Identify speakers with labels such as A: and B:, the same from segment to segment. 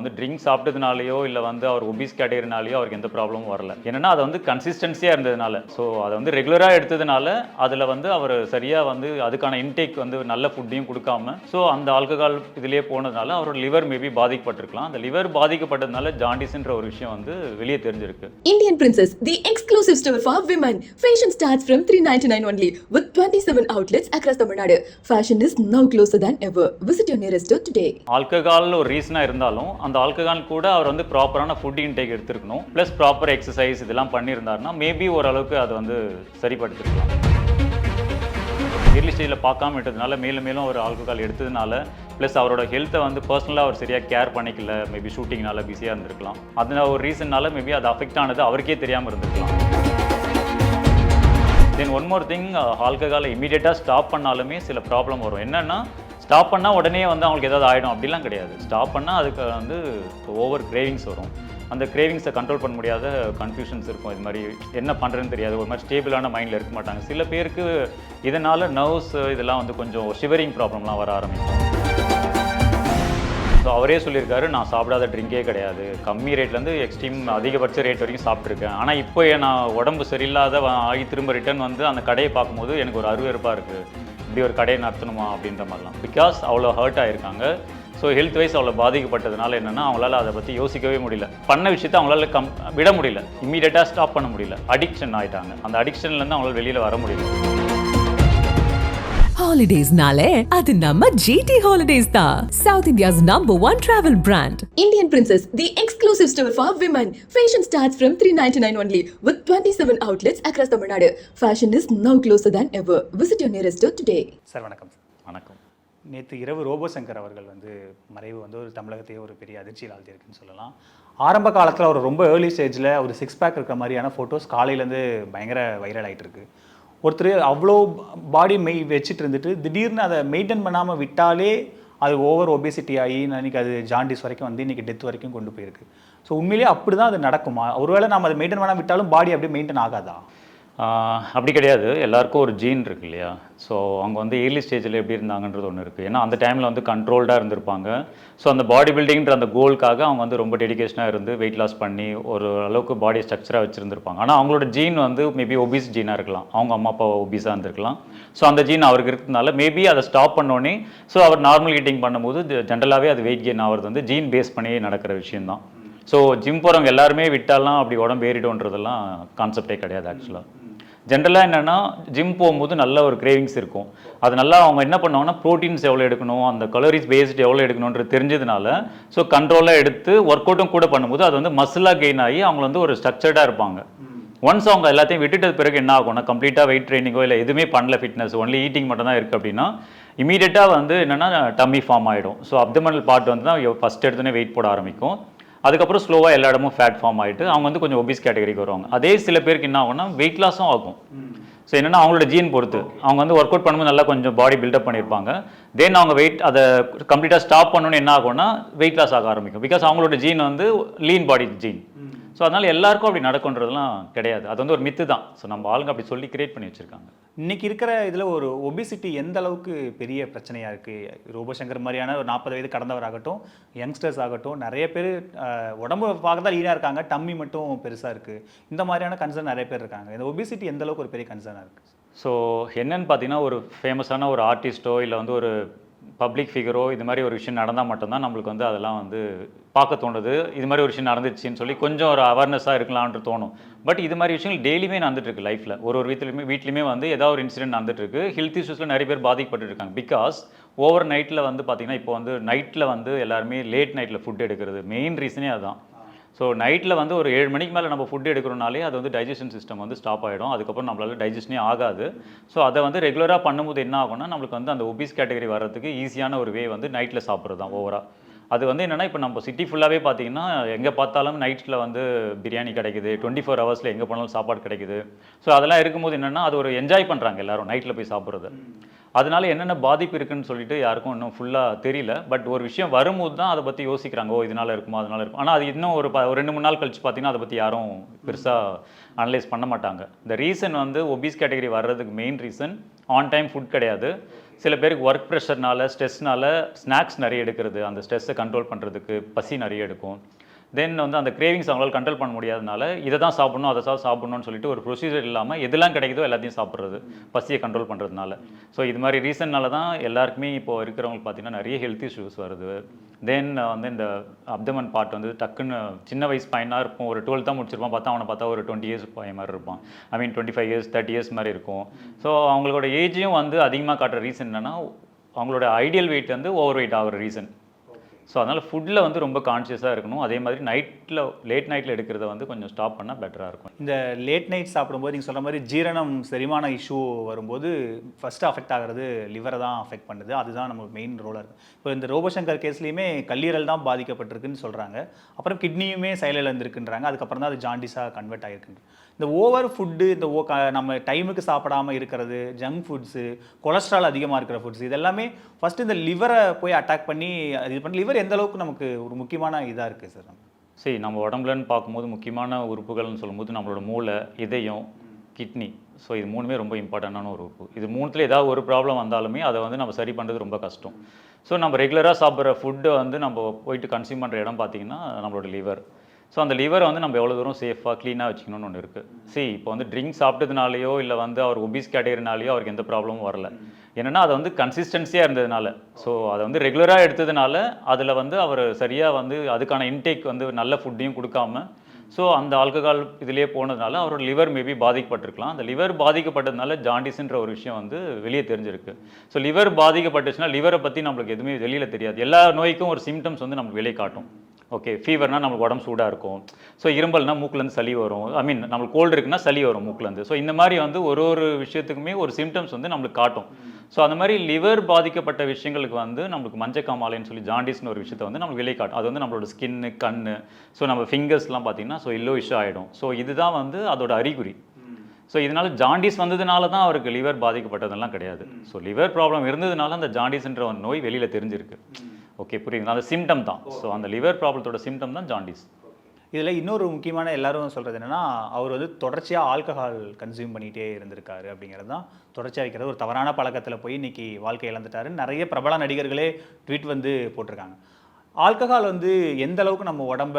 A: வந்து ட்ரிங்க் சாப்பிட்டதுனாலயோ இல்லை வந்து அவர் ஒபிஸ் கேட்டகரினாலேயோ அவருக்கு எந்த ப்ராப்ளமும் வரல என்னன்னா அது வந்து கன்சிஸ்டன்சியாக இருந்ததுனால ஸோ அதை வந்து ரெகுலராக எடுத்ததுனால அதில் வந்து அவர் சரியாக வந்து அதுக்கான இன்டேக் வந்து நல்ல ஃபுட்டையும் கொடுக்காம ஸோ அந்த ஆல்கஹால் இதுலேயே போனதுனால அவரோட லிவர் மேபி பாதிக்கப்பட்டிருக்கலாம் அந்த லிவர் பாதிக்கப்பட்டதுனால ஜாண்டிஸ்ன்ற ஒரு விஷயம் வந்து வெளியே தெரிஞ்சிருக்கு
B: Indian Princess, the exclusive store for women. Fashion starts from 399 only with 27 outlets across Tamil Nadu. Fashion is now closer than ever. Visit your nearest store today.
A: Alcohol ஒரு ரீசனாக இருந்தாலும் அந்த ஆல்கஹால் கூட அவர் வந்து ப்ராப்பரான ஃபுட் இன்டேக் எடுத்துருக்கணும் plus proper exercise இதெல்லாம் பண்ணியிருந்தாருன்னா மேபி ஓரளவுக்கு அதை வந்து சரிப்படுத்திருக்கலாம். ஏர்லி ஸ்டேஜில் பார்க்காம விட்டதுனால மேலும் மேலும் அவர் ஆல்கஹால் எடுத்ததுனால ப்ளஸ் அவரோட ஹெல்த்தை வந்து பர்சனலாக அவர் சரியாக கேர் பண்ணிக்கல மேபி ஷூட்டிங்னால பிஸியாக இருந்திருக்கலாம். அதனால ஒரு ரீசன்னால மேபி அது அஃபெக்ட் ஆனது அவருக்கே தெரியாமல் இருந்திருக்கலாம். தென் ஒன் மோர் திங் ஆல்கஹாலை இமீடியட்டாக ஸ்டாப் பண்ணாலுமே சில ப்ராப்ளம் வரும். என்னென்னா ஸ்டாப் பண்ணால் உடனே வந்து அவங்களுக்கு ஏதாவது ஆகிடும் அப்படிலாம் கிடையாது. ஸ்டாப் பண்ணால் அதுக்கு வந்து ஓவர் கிரேவிங்ஸ் வரும். அந்த கிரேவிங்ஸை கண்ட்ரோல் பண்ண முடியாத கன்ஃபியூஷன்ஸ் இருக்கும். இது மாதிரி என்ன பண்ணுறதுன்னு தெரியாது. ஒரு மாதிரி ஸ்டேபிளான மைண்டில் இருக்க மாட்டாங்க. சில பேருக்கு இதனால் நர்வ்ஸ் இதெல்லாம் வந்து கொஞ்சம் ஷிவரிங் ப்ராப்ளம்லாம் வர ஆரம்பிக்கும். ஸோ அவரே சொல்லியிருக்காரு நான் சாப்பிடாத ட்ரிங்கே கிடையாது. கம்மி ரேட்லேருந்து எக்ஸ்ட்ரீம் அதிகபட்ச ரேட் வரைக்கும் சாப்பிட்ருக்கேன் ஆனால் இப்போ நான் உடம்பு சரியில்லாத ஆகி திரும்ப ரிட்டர்ன் வந்து அந்த கடையை பார்க்கும்போது எனக்கு ஒரு அருவறுப்பாக இருக்குது இப்படி ஒரு கடையை நடத்தணுமா அப்படின்ற மாதிரிலாம். பிகாஸ் அவ்வளோ ஹர்ட் ஆகிருக்காங்க ஸோ ஹெல்த் வைஸ் அவ்வளோ பாதிக்கப்பட்டதுனால என்னென்னா அவங்களால அதை பற்றி யோசிக்கவே முடியல. பண்ண விஷயத்தை அவங்களால கம் விட முடியல. இம்மீடியட்டாக ஸ்டாப் பண்ண முடியல. அடிக்ஷன் ஆகிட்டாங்க அந்த அடிக்ஷன்லேருந்து அவங்களால வெளியில் வர முடியல.
C: ஹாலிடேஸ்னாலே அது நம்ம ஜிடி ஹாலிடேஸ் தான் south India's number one travel brand
B: Indian Princess, the exclusive store for women. Fashion starts from 399 only with 27 outlets across Tamil Nadu. Fashion is now closer than ever. Visit your nearest store today.
D: Sir வணக்கம் sir
A: வணக்கம்
D: நேற்று இரவு robot Shankar அவர்கள் வந்து மறைவு வந்து ஒரு தமிழகத்தையே ஒரு பெரிய அதிர்ச்சியில் ஆழ்த்தியிருக்குன்னு சொல்லலாம் ஆரம்ப காலத்தில் அவர் ரொம்ப ஏர்லி ஸ்டேஜில் ஒரு சிக்ஸ் பேக் இருக்கிற மாதிரியான ஃபோட்டோஸ் காலையிலேருந்து பயங்கர வைரல் ஆயிட்டு இருக்கு ஒருத்தர் அவ்வளோ பாடி மெய் வச்சுட்டு இருந்துட்டு திடீர்னு அதை மெயின்டைன் பண்ணாமல் விட்டாலே அது ஓவர் ஒபேசிட்டி ஆகி இன்னைக்கு அது ஜாண்டிஸ் வரைக்கும் வந்து இன்றைக்கி டெத் வரைக்கும் கொண்டு போயிருக்கு. ஸோ உண்மையிலேயே அப்படி தான் அது நடக்குமா? ஒருவேளை நம்ம அதை மெயின்டைன் பண்ணாமல் விட்டாலும் பாடி அப்படியே மெயின்டைன் ஆகாதா?
A: அப்படி கிடையாது. எல்லாருக்கும் ஒரு ஜீன் இருக்கு இல்லையா? ஸோ அவங்க வந்து ஏர்லி ஸ்டேஜில் எப்படி இருந்தாங்கன்றது ஒன்று இருக்குது ஏன்னா அந்த டைமில் வந்து கண்ட்ரோல்டாக இருந்திருப்பாங்க. ஸோ அந்த பாடி பில்டிங்ன்ற அந்த கோலுக்காக அவங்க வந்து ரொம்ப டெடிகேஷனாக இருந்து வெயிட் லாஸ் பண்ணி ஒரு அளவுக்கு பாடி ஸ்ட்ரக்சராக வச்சுருந்துருப்பாங்க. ஆனால் அவங்களோட ஜீன் வந்து மேபி ஒபிஸ் ஜீனாக இருக்கலாம். அவங்க அம்மா அப்பா ஒபிஸாக இருந்திருக்கலாம். ஸோ அந்த ஜீன் அவருக்கு இருக்கிறதுனால மேபி அதை ஸ்டாப் பண்ணோன்னே ஸோ அவர் நார்மல் ஈட்டிங் பண்ணும்போது ஜென்ரலாகவே அது வெயிட் கெயின் ஆகிறது வந்து ஜீன் பேஸ் பண்ணி நடக்கிற விஷயம்தான். ஸோ ஜிம் போகிறவங்க எல்லாருமே விட்டாலாம் அப்படி உடம்பு ஏறிடும்ன்றதெல்லாம் கான்செப்டே கிடையாது ஆக்சுவலாக ஜென்ரலாக என்னென்னா ஜிம் போகும்போது நல்ல ஒரு கிரேவிங்ஸ் இருக்கும். அது நல்லா அவங்க என்ன பண்ணுவாங்கன்னா ப்ரோட்டீன்ஸ் எவ்வளோ எடுக்கணும் அந்த கலோரிஸ் பேஸ்டு எவ்வளோ எடுக்கணுன்றது தெரிஞ்சதுனால ஸோ கண்ட்ரோலாக எடுத்து ஒர்க் அவுட்டும் கூட பண்ணும்போது அது வந்து மசிலாக கெயின் ஆகி அவங்க வந்து ஒரு ஸ்ட்ரக்சர்டாக இருப்பாங்க. ஒன்ஸ் அவங்க எல்லாத்தையும் விட்டுட்டது பிறகு என்ன ஆகும்னா கம்ப்ளீட்டாக வெயிட் ட்ரைனிங்கோ இல்லை எதுவுமே பண்ணல ஃபிட்னஸ் ஒன்லி ஈட்டிங் மட்டும் தான் இருக்குது அப்படின்னா இமீடியட்டாக வந்து என்னென்னா டம்மி ஃபார்ம் ஆகிடும் ஸோ அப்டமனல் பார்ட் வந்து தான் ஃபஸ்ட் எடுத்தோன்னே வெயிட் போட ஆரம்பிக்கும். அதுக்கப்புறம் ஸ்லோவாக எல்லா இடமும் ஃபேட் ஃபார்ம் ஆகிட்டு அவங்க வந்து கொஞ்சம் ஒபிஸ் கேட்டகரிக்கு வருவாங்க. அதே சில பேருக்கு என்ன ஆகும்னா வெயிட் லாஸும் ஆகும். ஸோ என்னன்னா அவங்களோட ஜீன் பொறுத்து. அவங்க வந்து ஒர்க் அவுட் பண்ணும்போது நல்லா கொஞ்சம் பாடி பில்டப் பண்ணியிருப்பாங்க. தென் அவங்க வெயிட் அதை கம்ப்ளீட்டாக ஸ்டாப் பண்ணணும்னு என்ன ஆகும்னா வெயிட் லாஸ் ஆக ஆரம்பிக்கும். பிகாஸ் அவங்களோட ஜீன் வந்து லீன் பாடி ஜீன் ஸோ அதனால எல்லாருக்கும் அப்படி நடக்குன்றதுலாம் கிடையாது. அது வந்து ஒரு மித்து தான். ஸோ நம்ம ஆளுங்க அப்படி சொல்லி கிரியேட் பண்ணி வச்சிருக்காங்க.
D: இன்னைக்கு இருக்கிற இதில் ஒரு ஒபிசிட்டி எந்த அளவுக்கு பெரிய பிரச்சனையாக இருக்குது ரோபோசங்கர் மாதிரியான ஒரு நாற்பது வயது கடந்தவராகட்டும் யங்ஸ்டர்ஸ் ஆகட்டும் நிறைய பேர் உடம்பு பார்க்க தான் லீனாக இருக்காங்க. டம்மி மட்டும் பெருசாக இருக்குது இந்த மாதிரியான கன்சர்ன் நிறைய பேர் இருக்காங்க. இந்த ஒபிசிட்டி எந்த அளவுக்கு ஒரு பெரிய கன்சர்னாக இருக்குது
A: ஸோ என்னன்னு பார்த்தீங்கன்னா ஒரு ஃபேமஸான ஒரு ஆர்டிஸ்ட்டோ இல்லை வந்து ஒரு பப்ளிக் ஃபிகரோ இது மாதிரி ஒரு விஷயம் நடந்தால் மட்டும்தான் நம்மளுக்கு வந்து அதெல்லாம் வந்து பார்க்க தோணுது. இது மாதிரி ஒரு விஷயம் நடந்துச்சுன்னு சொல்லி கொஞ்சம் ஒரு அவேர்னஸாக இருக்கலான்ட்டு தோணும். பட் இது மாதிரி விஷயங்கள் டெய்லியுமே நடந்துட்டுருக்கு லைஃப்பில் ஒரு ஒரு வீட்லையுமே வீட்லையுமே வந்து ஏதாவது ஒரு இன்சிடென்ட் நடந்துட்டு இருக்கு ஹெல்த் இஷ்யூஸில் நிறைய பேர் பாதிக்கப்பட்டு இருக்காங்க பிகாஸ் ஓவர் நைட்டில் வந்து பார்த்தீங்கன்னா இப்போ வந்து நைட்டில் வந்து எல்லாருமே லேட் நைட்டில் ஃபுட் எடுக்கிறது. மெயின் ரீசனே அதுதான். ஸோ நைட்டில் வந்து ஒரு ஏழு மணிக்கு மேலே நம்ம ஃபுட் எடுக்கிறோனாலே அது வந்து டைஜஷன் சிஸ்டம் வந்து ஸ்டாப் ஆகிடும் அதுக்கப்புறம் நம்மளால டைஜஷனே ஆகாது. ஸோ அதை வந்து ரெகுலராக பண்ணும்போது என்ன ஆகும்னா நம்மளுக்கு வந்து அந்த ஒபிஸ் கேட்டகரி வர்றதுக்கு ஈஸியான ஒரு வே வந்து நைட்டில் சாப்பிட்றது தான் ஓவராக அது வந்து என்னென்னா இப்போ நம்ம சிட்டி ஃபுல்லாகவே பார்த்தீங்கன்னா எங்கே பார்த்தாலும் நைட்டில் வந்து பிரியாணி கிடைக்குது. டுவெண்ட்டி ஃபோர் ஹவர்ஸில் எங்கே போனாலும் சாப்பாடு கிடைக்குது. ஸோ அதெல்லாம் இருக்கும்போது என்னென்னா அது ஒரு என்ஜாய் பண்ணுறாங்க எல்லோரும் நைட்டில் போய் சாப்பிட்றது. அதனால என்னென்ன பாதிப்பு இருக்குன்னு சொல்லிட்டு யாருக்கும் இன்னும் ஃபுல்லாக தெரியல. பட் ஒரு விஷயம் வரும்போது தான் அதை பற்றி யோசிக்கிறாங்க. ஓ இதனால இருக்குமா அதனால இருக்கும். ஆனால் அது இன்னும் ஒரு ப- ஒரு ரெண்டு மூணு நாள் கழிச்சு பார்த்தீங்கன்னா அதை பற்றி யாரும் பெருசாக அனலைஸ் பண்ண மாட்டாங்க. இந்த ரீசன் வந்து ஒபீஸ் கேட்டகரி வர்றதுக்கு main reason on time food கிடையாது. சில பேருக்கு ஒர்க் ப்ரெஷர்னால ஸ்ட்ரெஸ்னால ஸ்நாக்ஸ் நிறைய எடுக்கிறது. அந்த ஸ்ட்ரெஸ்ஸை கண்ட்ரோல் பண்ணுறதுக்கு பசி நிறைய எடுக்கும். தென் வந்து அந்த கிரேவிங்ஸ் அவங்களால கண்ட்ரோல் பண்ண முடியாதனால இதை தான் சாப்பிடணும் அதை தான் சாப்பிடணும்னு சொல்லிட்டு ஒரு ப்ரொசீஜர் இல்லாமல் எதெல்லாம் கிடைக்குதோ எல்லாத்தையும் சாப்பிட்றது பசியை கண்ட்ரோல் பண்ணுறதுனால ஸோ இது மாதிரி ரீசன்னால தான் எல்லாருக்குமே இப்போ இருக்கிறவங்களுக்கு பார்த்தீங்கன்னா நிறைய ஹெல்த் இஷ்யூஸ் வருது. தென் வந்து இந்த அப்தமன் பார்ட் வந்து டக்குன்னு சின்ன வயசு பையனாக இருக்கும் ஒரு டுவெல்த் தான் முடிச்சிருப்பான். பார்த்தா அவனை பார்த்தா ஒரு டுவெண்ட்டி இயர்ஸ் பையன் மாதிரி இருப்பான். I mean twenty five years thirty years மாதிரி இருக்கும். ஸோ அவங்களோட ஏஜையும் வந்து அதிகமாக காட்டுற ரீசன் என்னன்னா அவங்களோட ஐடியல் வெயிட் வந்து ஓவர் வெயிட் ஆகிற ரீசன் ஸோ அதனால் ஃபுட்டில் வந்து ரொம்ப கான்ஷியஸாக இருக்கணும். அதே மாதிரி நைட்டில் லேட் நைட்டில் எடுக்கிறத வந்து கொஞ்சம் ஸ்டாப் பண்ணால் பெட்டராக இருக்கும்.
D: இந்த லேட் நைட் சாப்பிடும்போது நீங்கள் சொல்கிற மாதிரி ஜீரணம் செரிமான இஷ்யூ வரும்போது ஃபஸ்ட்டு அஃபெக்ட் ஆகிறது லிவரை தான் அஃபெக்ட் பண்ணுது. அதுதான் நம்ம மெயின் ரோலாக இருக்குது இப்போ இந்த ரோபசங்கர் கேஸ்லேயுமே கல்லீரல் தான் பாதிக்கப்பட்டிருக்குன்னு சொல்கிறாங்க அப்புறம் கிட்னியுமே செயலிழந்திருக்குன்றாங்க. அதுக்கப்புறம் தான் அது ஜாண்டிஸாக கன்வெர்ட் ஆகிருக்குன்ற இந்த ஓவர் ஃபுட்டு இந்த ஓ க- நம்ம டைமுக்கு சாப்பிடாமல் இருக்கிறது ஜங்க் ஃபுட்ஸு கொலஸ்ட்ரால் அதிகமாக இருக்கிற ஃபுட்ஸ் இதெல்லாமே ஃபஸ்ட்டு இந்த லிவரை போய் அட்டாக் பண்ணி இது பண்ணி லிவர் எந்த அளவுக்கு நமக்கு ஒரு முக்கியமான இதாக இருக்குது சார்
A: சரி நம்ம உடம்புலன்னு பார்க்கும்போது முக்கியமான உறுப்புகள்னு சொல்லும்போது நம்மளோட மூளை இதயம் கிட்னி ஸோ இது மூணுமே ரொம்ப இம்பார்ட்டண்டான ஒரு உறுப்பு. இது மூணுத்தில் ஏதாவது ஒரு ப்ராப்ளம் வந்தாலுமே அதை வந்து நம்ம சரி பண்ணுறது ரொம்ப கஷ்டம். ஸோ நம்ம ரெகுலராக சாப்பிட்ற ஃபுட்டை வந்து நம்ம போயிட்டு கன்சியூம் பண்ணுற இடம் பார்த்திங்கன்னா நம்மளோட லிவர் ஸோ அந்த லிவரை வந்து நம்ம எவ்வளோ தூரம் சேஃபாக க்ளீனாக வச்சுக்கணும்னு ஒன்று இருக்குது சி இப்போ வந்து ட்ரிங்க் சாப்பிட்டதுனாலையோ இல்லை வந்து அவர் ஒபிஸ் கேட்டகிறனாலையோ அவருக்கு எந்த ப்ராப்ளமும் வரல. என்னென்னா அது வந்து கன்சிஸ்டன்சியாக இருந்ததுனால. ஸோ அதை வந்து ரெகுலராக எடுத்ததுனால அதில் வந்து அவர் சரியாக வந்து அதுக்கான இன்டேக் வந்து நல்ல ஃபுட்டையும் கொடுக்காம ஸோ அந்த ஆல்கஹால் இதிலே போனதுனால அவரோட லிவர் மேபி பாதிக்கப்பட்டிருக்கலாம். அந்த லிவர் பாதிக்கப்பட்டதுனால ஜாண்டிஸ்ன்ற ஒரு விஷயம் வந்து வெளியே தெரிஞ்சிருக்கு. ஸோ லிவர் பாதிக்கப்பட்டுச்சுன்னா லிவரை பற்றி நம்மளுக்கு எதுவுமே வெளியில் தெரியாது. எல்லா நோய்க்கும் ஒரு சிம்டம்ஸ் வந்து நமக்கு வெளியே காட்டும். ஓகே ஃபீவர்னால் நம்மளுக்கு உடம்பு சூடாக இருக்கும். ஸோ இரும்பல்னா மூக்குலேருந்து சளி வரும். ஐ மீன் நம்மளுக்கு கோல்டு இருக்குன்னா சளி வரும் மூக்குலேருந்து ஸோ இந்த மாதிரி வந்து ஒரு ஒரு விஷயத்துக்குமே ஒரு சிம்டம்ஸ் வந்து நம்மளுக்கு காட்டும். ஸோ அந்த மாதிரி லிவர் பாதிக்கப்பட்ட விஷயங்களுக்கு வந்து நம்மளுக்கு மஞ்சக்காமாலைன்னு சொல்லி ஜாண்டிஸ்னு ஒரு விஷயத்தை வந்து நம்மளுக்கு வெளியே காட்டும் அது வந்து நம்மளோட ஸ்கின்னு கண் ஸோ நம்ம ஃபிங்கர்ஸ்லாம் பார்த்திங்கன்னா ஸோ எல்லோ இஷ்யூ ஆகிடும் ஸோ இதுதான் வந்து அதோட அறிகுறி. ஸோ இதனால ஜாண்டிஸ் வந்ததுனால தான் அவருக்கு லிவர் பாதிக்கப்பட்டதெல்லாம் கிடையாது. ஸோ லிவர் ப்ராப்ளம் இருந்ததுனால அந்த ஜாண்டிஸ்ன்ற ஒரு நோய் வெளியில் தெரிஞ்சிருக்கு. ஓகே புரியுதுங்களா அந்த சிம்டம் தான். ஸோ அந்த லிவர் ப்ராப்ளத்தோட சிம்டம் தான் ஜாண்டிஸ்
D: இதில் இன்னொரு முக்கியமான எல்லாரும் சொல்கிறது என்னன்னா அவர் வந்து தொடர்ச்சியாக ஆல்கஹால் கன்சியூம் பண்ணிகிட்டே இருந்திருக்காரு அப்படிங்கிறது தான் தொடர்ச்சியாக வைக்கிறது. ஒரு தவறான பழக்கத்தில் போய் இன்னைக்கு வாழ்க்கை இழந்துட்டாரு நிறைய பிரபல நடிகர்களே ட்வீட் வந்து போட்டிருக்காங்க. ஆல்கஹால் வந்து எந்த அளவுக்கு நம்ம உடம்ப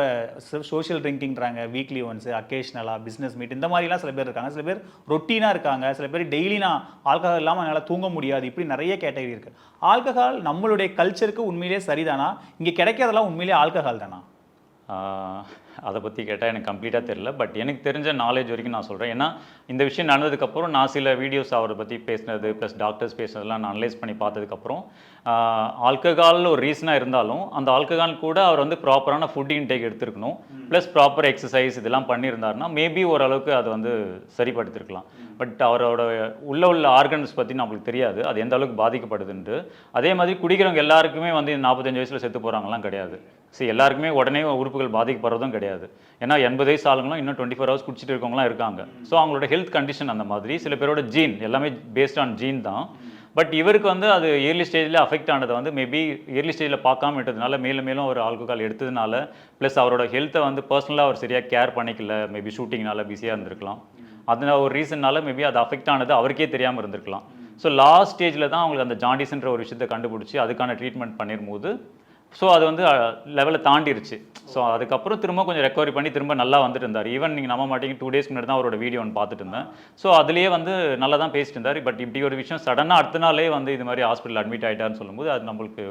D: சோஷியல் ட்ரிங்கிங்கிறாங்க வீக்லி ஒன்ஸ் அக்கேஷ்னலாக பிஸ்னஸ் மீட் இந்த மாதிரிலாம் சில பேர் இருக்காங்க. சில பேர் ரொட்டீனாக இருக்காங்க. சில பேர் டெய்லி நான் ஆல்கஹால் இல்லாமல் என்னால் தூங்க முடியாது இப்படி நிறைய கேட்டகரி இருக்குது ஆல்கஹால் நம்மளுடைய கல்ச்சருக்கு உண்மையிலேயே சரிதானா? இங்கே கிடைக்கிறதெல்லாம் உண்மையிலேயே ஆல்கஹால் தானா?
A: அதை பற்றி கேட்டால் எனக்கு கம்ப்ளீட்டாக தெரியல. பட் எனக்கு தெரிஞ்ச நாலேஜ் வரைக்கும் நான் சொல்கிறேன் ஏன்னா இந்த விஷயம் நடந்ததுக்கப்புறம் நான் சில வீடியோஸ் அவரை பற்றி பேசினது ப்ளஸ் டாக்டர்ஸ் பேசினதெல்லாம் நான் அனலைஸ் பண்ணி பார்த்ததுக்கப்புறம் ஆல்கஹால் ஒரு ரீசனாக இருந்தாலும் அந்த ஆல்கஹால் கூட அவர் வந்து ப்ராப்பரான ஃபுட் இன்டேக் எடுத்திருக்கணும். ப்ளஸ் ப்ராப்பர் எக்ஸசைஸ் இதெல்லாம் பண்ணியிருந்தாருன்னா மேபி ஓரளவுக்கு அது வந்து சரிப்படுத்திருக்கலாம். பட் அவரோட உள்ள உள்ள ஆர்கன்ஸ் பற்றி நம்மளுக்கு தெரியாது. அது எந்த அளவுக்கு பாதிக்கப்படுதுன்ட்டு. அதே மாதிரி குடிக்கிறவங்க எல்லாருக்குமே வந்து நாற்பத்தஞ்சு வயசில் செத்து போகிறாங்கலாம் கிடையாது. சரி எல்லாருக்குமே உடனே உறுப்புகள் பாதிக்கப்படுறதும் கிடையாது. ஏன்னா எண்பது வயசு ஆளுங்களும் இன்னும் டுவெண்ட்டி ஃபோர் ஹவர்ஸ் குடிச்சிட்டு இருக்கவங்களாம் இருக்காங்க. ஸோ அவங்களோட ஹெல்த் கண்டிஷன் அந்த மாதிரி சில பேரோட ஜீன் எல்லாமே பேஸ்ட் ஆன் ஜீன் தான். பட் இவருக்கு வந்து அது இயர்லி ஸ்டேஜில் அஃபெக்ட் ஆனதை வந்து மேபி இயர்லி ஸ்டேஜில் பார்க்காம விட்டதுனால மேலும் மேலும் ஒரு ஆல்கோகால் எடுத்ததுனால ப்ளஸ் அவரோட ஹெல்த்தை வந்து பர்சனலாக அவர் சரியாக கேர் பண்ணிக்கல மேபி ஷூட்டிங்னால பிஸியாக இருந்திருக்கலாம். அதனால ஒரு ரீசன்னால மேபி அது அஃபெக்ட் ஆனது அவருக்கே தெரியாமல் இருந்திருக்கலாம். ஸோ லாஸ்ட் ஸ்டேஜில் தான் அவங்களுக்கு அந்த ஜாண்டிஸ்ன்ற ஒரு விஷயத்தை கண்டுபிடிச்சி அதுக்கான ட்ரீட்மெண்ட் பண்ணிரும்போது ஸோ அது வந்து லெவலை தாண்டிருச்சு. ஸோ அதுக்கப்புறம் திரும்ப கொஞ்சம் ரெக்கவரி பண்ணி திரும்ப நல்லா வந்துட்டு இருந்தார். ஈவன் நீங்கள் நம்ப மாட்டீங்க டூ டேஸ் முன்னாடி தான் அவரோட வீடியோ ஒன்று பார்த்துட்டு இருந்தேன். ஸோ அதுலேயே வந்து நல்லா தான் பேசிட்டு இருந்தார். பட் இப்படி ஒரு விஷயம் சடனாக அடுத்த நாளே வந்து இது மாதிரி ஹாஸ்பிட்டல் அட்மிட் ஆகிட்டாருன்னு சொல்லும்போது அது நம்மளுக்கு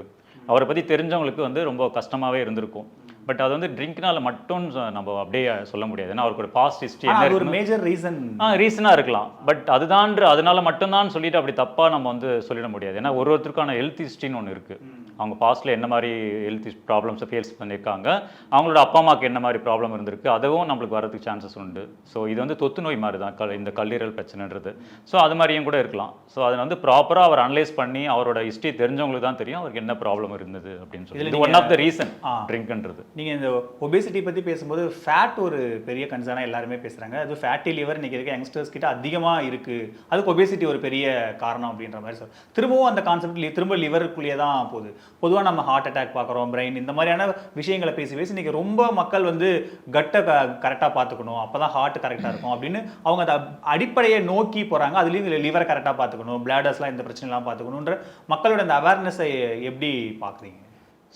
A: அவரை பற்றி தெரிஞ்சவங்களுக்கு வந்து ரொம்ப கஷ்டமாகவே இருந்திருக்கும். பட் அது வந்து ட்ரிங்க்னால மட்டும் நம்ம அப்படியே சொல்ல முடியாது. ஏன்னா அவருக்கு ஒரு பாஸ்ட் ஹிஸ்ட்ரி என்ன
D: ஒரு மேஜர் ரீசன்
A: ஆ ரீசனாக இருக்கலாம். பட் அதுதான்ற அதனால மட்டும்தான் சொல்லிட்டு அப்படி தப்பாக நம்ம வந்து சொல்லிட முடியாது. ஏன்னா ஒரு ஒருத்தருக்கான ஹெல்த் ஹிஸ்ட்ரின்னு ஒன்று இருக்குது அவங்க பாஸ்ட்டில் என்ன மாதிரி ஹெல்த் ப்ராப்ளம்ஸை ஃபேஸ் பண்ணியிருக்காங்க அவங்களோட அப்பா அம்மாவுக்கு என்ன மாதிரி ப்ராப்ளம் இருந்திருக்கு அதுவும் நம்மளுக்கு வரதுக்கு சான்சஸ் உண்டு. ஸோ இது வந்து தொத்து நோய் மாதிரி தான் கல் இந்த கல்லீரல் பிரச்சனைன்றது. ஸோ அது மாதிரியும் கூட இருக்கலாம். ஸோ அதை வந்து ப்ராப்பராக அவர் அனலைஸ் பண்ணி அவரோட ஹிஸ்ட்ரி தெரிஞ்சவங்களுக்கு தான் தெரியும் அவருக்கு என்ன ப்ராப்ளம் இருந்தது அப்படின்னு சொல்லி. இது ஒன் ஆஃப் த ரீசன். ட்ரிங்க்ன்றது
D: நீங்கள் இந்த ஒபேசிட்டி பற்றி பேசும்போது ஃபேட் ஒரு பெரிய கன்சர்னாக எல்லாருமே பேசுகிறாங்க அது ஃபேட்டி லிவர் இன்னைக்கு இருக்க யங்ஸ்டர்ஸ் கிட்ட அதிகமாக இருக்குது அதுக்கு ஒபேசிட்டி ஒரு பெரிய காரணம் அப்படின்ற மாதிரி சொல் திரும்பவும் அந்த கான்செப்ட் திரும்ப லிவருக்குள்ளேயே தான் போகுது. பொதுவாக நம்ம ஹார்ட் அட்டாக் பார்க்குறோம் பிரெயின் இந்த மாதிரியான விஷயங்களை பேசி பேசி இன்னைக்கு ரொம்ப மக்கள் வந்து கட்டை க கரெக்டாக பார்த்துக்கணும். அப்போ தான் ஹார்ட் கரெக்டாக இருக்கும் அப்படின்னு அவங்க அந்த அடிப்படையை நோக்கி போகிறாங்க அதுலேயும் லிவரை கரெக்டாக பார்த்துக்கணும். பிளாடர்ஸ்லாம் இந்த பிரச்சனைலாம் பார்த்துக்கணுன்ற மக்களோட அந்த அவேர்னஸை எப்படி பார்க்குறீங்க?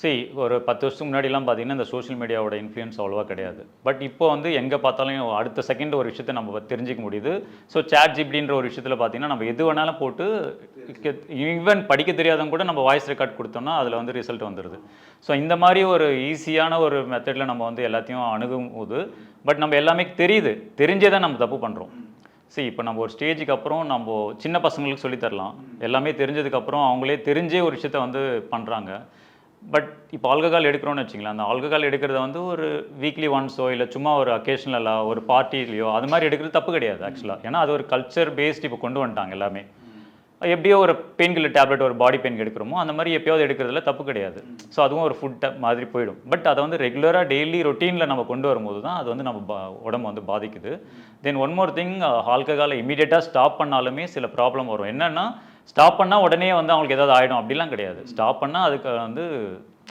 A: சரி ஒரு பத்து வருஷத்துக்கு முன்னாடிலாம் பார்த்தீங்கன்னா இந்த சோஷியல் மீடியாவோட இன்ஃப்ளூயன்ஸ் அவ்வளோவா கிடையாது. பட் இப்போ வந்து எங்கே பார்த்தாலும் அடுத்த செகண்ட் ஒரு விஷயத்தை நம்ம தெரிஞ்சிக்க முடியுது. ஸோ சேட் ஜிப்டின்ற ஒரு விஷயத்தில் பார்த்தீங்கன்னா நம்ம எது வேணாலும் போட்டு ஈவன் படிக்க தெரியாதவங்க கூட நம்ம வாய்ஸ் ரெக்கார்ட் கொடுத்தோம்னா அதில் வந்து ரிசல்ட் வந்துடுது ஸோ இந்த மாதிரி ஒரு ஈஸியான ஒரு மெத்தடில் நம்ம வந்து எல்லாத்தையும் அணுகும் போது பட் நம்ம எல்லாமே தெரியுது. தெரிஞ்சே தான் நம்ம தப்பு பண்ணுறோம் சரி இப்போ நம்ம ஒரு ஸ்டேஜுக்கு அப்புறம் நம்ம சின்ன பசங்களுக்கு சொல்லித்தரலாம் எல்லாமே தெரிஞ்சதுக்கப்புறம் அவங்களே தெரிஞ்சே ஒரு விஷயத்த வந்து பண்ணுறாங்க பட் இப்போ ஆல்கஹால் எடுக்கிறோன்னு வச்சுங்களேன் அந்த ஆல்கஹால் எடுக்கிறத வந்து ஒரு வீக்லி ஒன்ஸோ இல்லை சும்மா ஒரு அக்கேஷனலாக ஒரு பார்ட்டிலையோ அது மாதிரி எடுக்கிறது தப்பு கிடையாது ஆக்சுவலாக ஏன்னா அது ஒரு கல்ச்சர் பேஸ்ட் இப்போ கொண்டு வந்துட்டாங்க எல்லாமே. எப்படியோ ஒரு பெயின் கில்லர் டேப்லெட் ஒரு பாடி பெயின் எடுக்கிறோமோ அந்த மாதிரி எப்பயாவது எடுக்கிறதுல தப்பு கிடையாது. ஸோ அதுவும் ஒரு ஃபுட் மாதிரி போயிடும். பட் அதை வந்து ரெகுலராக டெய்லி ரொட்டீனில் நம்ம கொண்டு வரும்போது தான் அது வந்து நம்ம பா- உடம்பு வந்து பாதிக்குது. தென் ஒன் மோர் திங் ஆல்கஹாலை இமீடியட்டாக ஸ்டாப் பண்ணாலுமே சில ப்ராப்ளம் வரும். என்னென்னா ஸ்டாப் பண்ணால் உடனே வந்து அவங்களுக்கு ஏதாவது ஆகிடும் அப்படிலாம் கிடையாது. ஸ்டாப் பண்ணால் அதுக்கு வந்து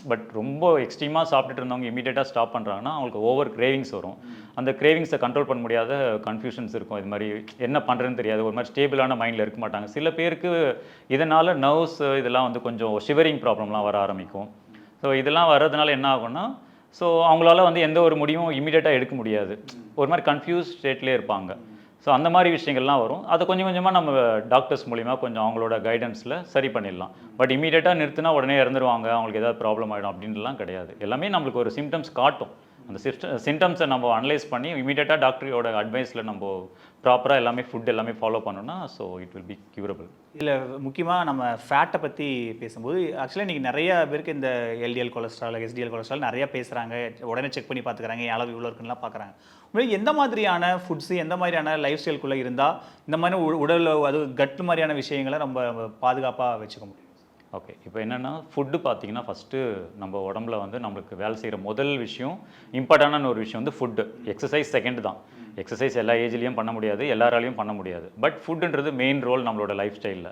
A: பட் ரொம்ப எக்ஸ்ட்ரீமாக சாப்பிட்டுட்டு இருந்தவங்க இமீடியட்டாக ஸ்டாப் பண்ணுறாங்கன்னா அவங்களுக்கு ஓவர் கிரேவிங்ஸ் வரும். அந்த கிரேவிங்ஸை கண்ட்ரோல் பண்ண முடியாத கன்ஃபியூஷன்ஸ் இருக்கும். இது மாதிரி என்ன பண்ணுறதுன்னு தெரியாது. ஒரு மாதிரி ஸ்டேபிளான மைண்டில் இருக்க மாட்டாங்க. சில பேருக்கு இதனால் நர்வ்ஸ் இதெல்லாம் வந்து கொஞ்சம் ஷிவரிங் ப்ராப்ளம்லாம் வர ஆரம்பிக்கும். ஸோ இதெல்லாம் வர்றதுனால என்ன ஆகும்னா ஸோ அவங்களால வந்து எந்த ஒரு முடிவும் இமீடியட்டாக எடுக்க முடியாது. ஒரு மாதிரி கன்ஃபியூஸ் ஸ்டேட்லேயே இருப்பாங்க. ஸோ அந்த மாதிரி விஷயங்கள்லாம் வரும். அதை கொஞ்சம் கொஞ்சமாக நம்ம டாக்டர்ஸ் மூலிமா கொஞ்சம் அவங்களோட கைடன்ஸில் சரி பண்ணிடலாம். பட் இமீடியட்டாக நிறுத்தினா உடனே இறந்துருவாங்க அவங்களுக்கு ஏதாவது ப்ராப்ளம் ஆகிடும் அப்படின்லாம் கிடையாது. எல்லாமே நம்மளுக்கு ஒரு சிம்டம்ஸ் காட்டும். அந்த சிம்டம்ஸை நம்ம அனலைஸ் பண்ணி இமீடியட்டாக டாக்டரோட அட்வைஸில் நம்ம ப்ராப்பராக எல்லாமே ஃபுட் எல்லாமே ஃபாலோ பண்ணோம்னா so it will be curable
D: இதில் முக்கியமாக நம்ம ஃபேட்டை பற்றி பேசும்போது ஆக்சுவலாக இன்றைக்கி நிறைய பேருக்கு இந்த எல்டிஎல் கொலஸ்ட்ரால் எஸ்டிஎல் கொலஸ்ட்ரால் நிறைய பேசுகிறாங்க உடனே செக் பண்ணி பார்த்துக்கிறாங்க என் அளவு இவ்வளோ இருக்குன்னுலாம் பார்க்குறாங்க உண்மையிலே எந்த மாதிரியான ஃபுட்ஸு எந்த மாதிரியான லைஃப் ஸ்டைல்குள்ளே இருந்தால் இந்த மாதிரி உ- உடல்ல அது கட்டு மாதிரியான விஷயங்களை நம்ம பாதுகாப்பாக வச்சுக்க முடியும்.
A: ஓகே இப்போ என்னென்னா ஃபுட்டு பார்த்தீங்கன்னா ஃபஸ்ட்டு நம்ம உடம்புல வந்து நம்மளுக்கு வேலை செய்கிற முதல் விஷயம் இம்பார்ட்டண்டான ஒரு விஷயம் வந்து ஃபுட்டு எக்ஸசைஸ் செகண்ட் தான். எக்ஸசைஸ் எல்லா ஏஜ்லேயும் பண்ண முடியாது எல்லாராலையும் பண்ண முடியாது. பட் ஃபுட்டுன்றது மெயின் ரோல் நம்மளோட லைஃப் ஸ்டைலில்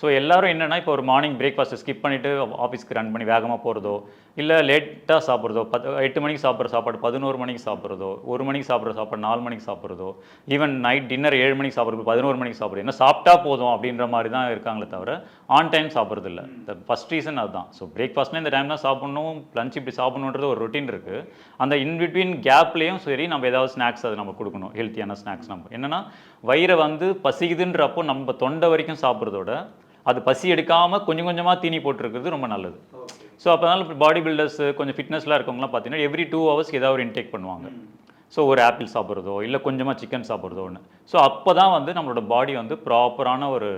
A: ஸோ எல்லாரும் என்னென்னா இப்போ ஒரு மார்னிங் பிரேக்ஃபாஸ்ட்டை ஸ்கிப் பண்ணிவிட்டு ஆஃபீஸ்க்கு ரன் பண்ணி வேகமாக போகிறதோ இல்லை லேட்டாக சாப்பிட்றதோ பத்து எட்டு மணிக்கு சாப்பிட்ற சாப்பாடு பதினோரு மணிக்கு சாப்பிட்றதோ ஒரு மணிக்கு சாப்பிட்ற சாப்பாடு நாலு மணிக்கு சாப்பிட்றதோ ஈவன் நைட் டின்னர் ஏழு மணிக்கு சாப்பிட்றது பதினோரு மணிக்கு சாப்பிட்றது என்ன சாப்பிட்டா போதும் அப்படின்ற மாதிரி தான் இருக்காங்களே தவிர ஆன் டைம் சாப்பிட்றது இல்லை த ஃபஸ்ட் ரீசன் அதுதான். ஸோ பிரேக்ஃபாஸ்ட்னா இந்த டைம் தான் சாப்பிட்ணும் லஞ்ச் இப்படி சாப்பிட்ணுன்றது ஒரு ரொட்டீன் இருக்குது அந்த இன்பிட்வீன் கேப்லேயும் சரி நம்ம ஏதாவது ஸ்நாக்ஸ் அது நம்ம கொடுக்கணும். ஹெல்த்தியான ஸ்நாக்ஸ் நம்ம. என்னென்னா வயிறை வந்து பசிக்குதுன்றப்போ நம்ம தொண்டை வரைக்கும் சாப்பிட்றதோட அது பசி எடுக்காமல் கொஞ்சம் கொஞ்சமாக தீனி போட்டுருக்கிறது ரொம்ப நல்லது. ஸோ அப்போனால பாடி பில்டர்ஸ் கொஞ்சம் ஃபிட்னஸில் இருக்கவங்கலாம் பார்த்தீங்கன்னா எவ்ரி டூ ஹவர்ஸ்க்கு ஏதாவது ஒரு இன்டேக் பண்ணுவாங்க. ஸோ ஒரு ஆப்பிள் சாப்பிட்றதோ இல்லை கொஞ்சமாக சிக்கன் சாப்பிட்றதோ ஒன்று ஸோ அப்போ தான் வந்து நம்மளோட பாடி வந்து ப்ராப்பரான ஒரு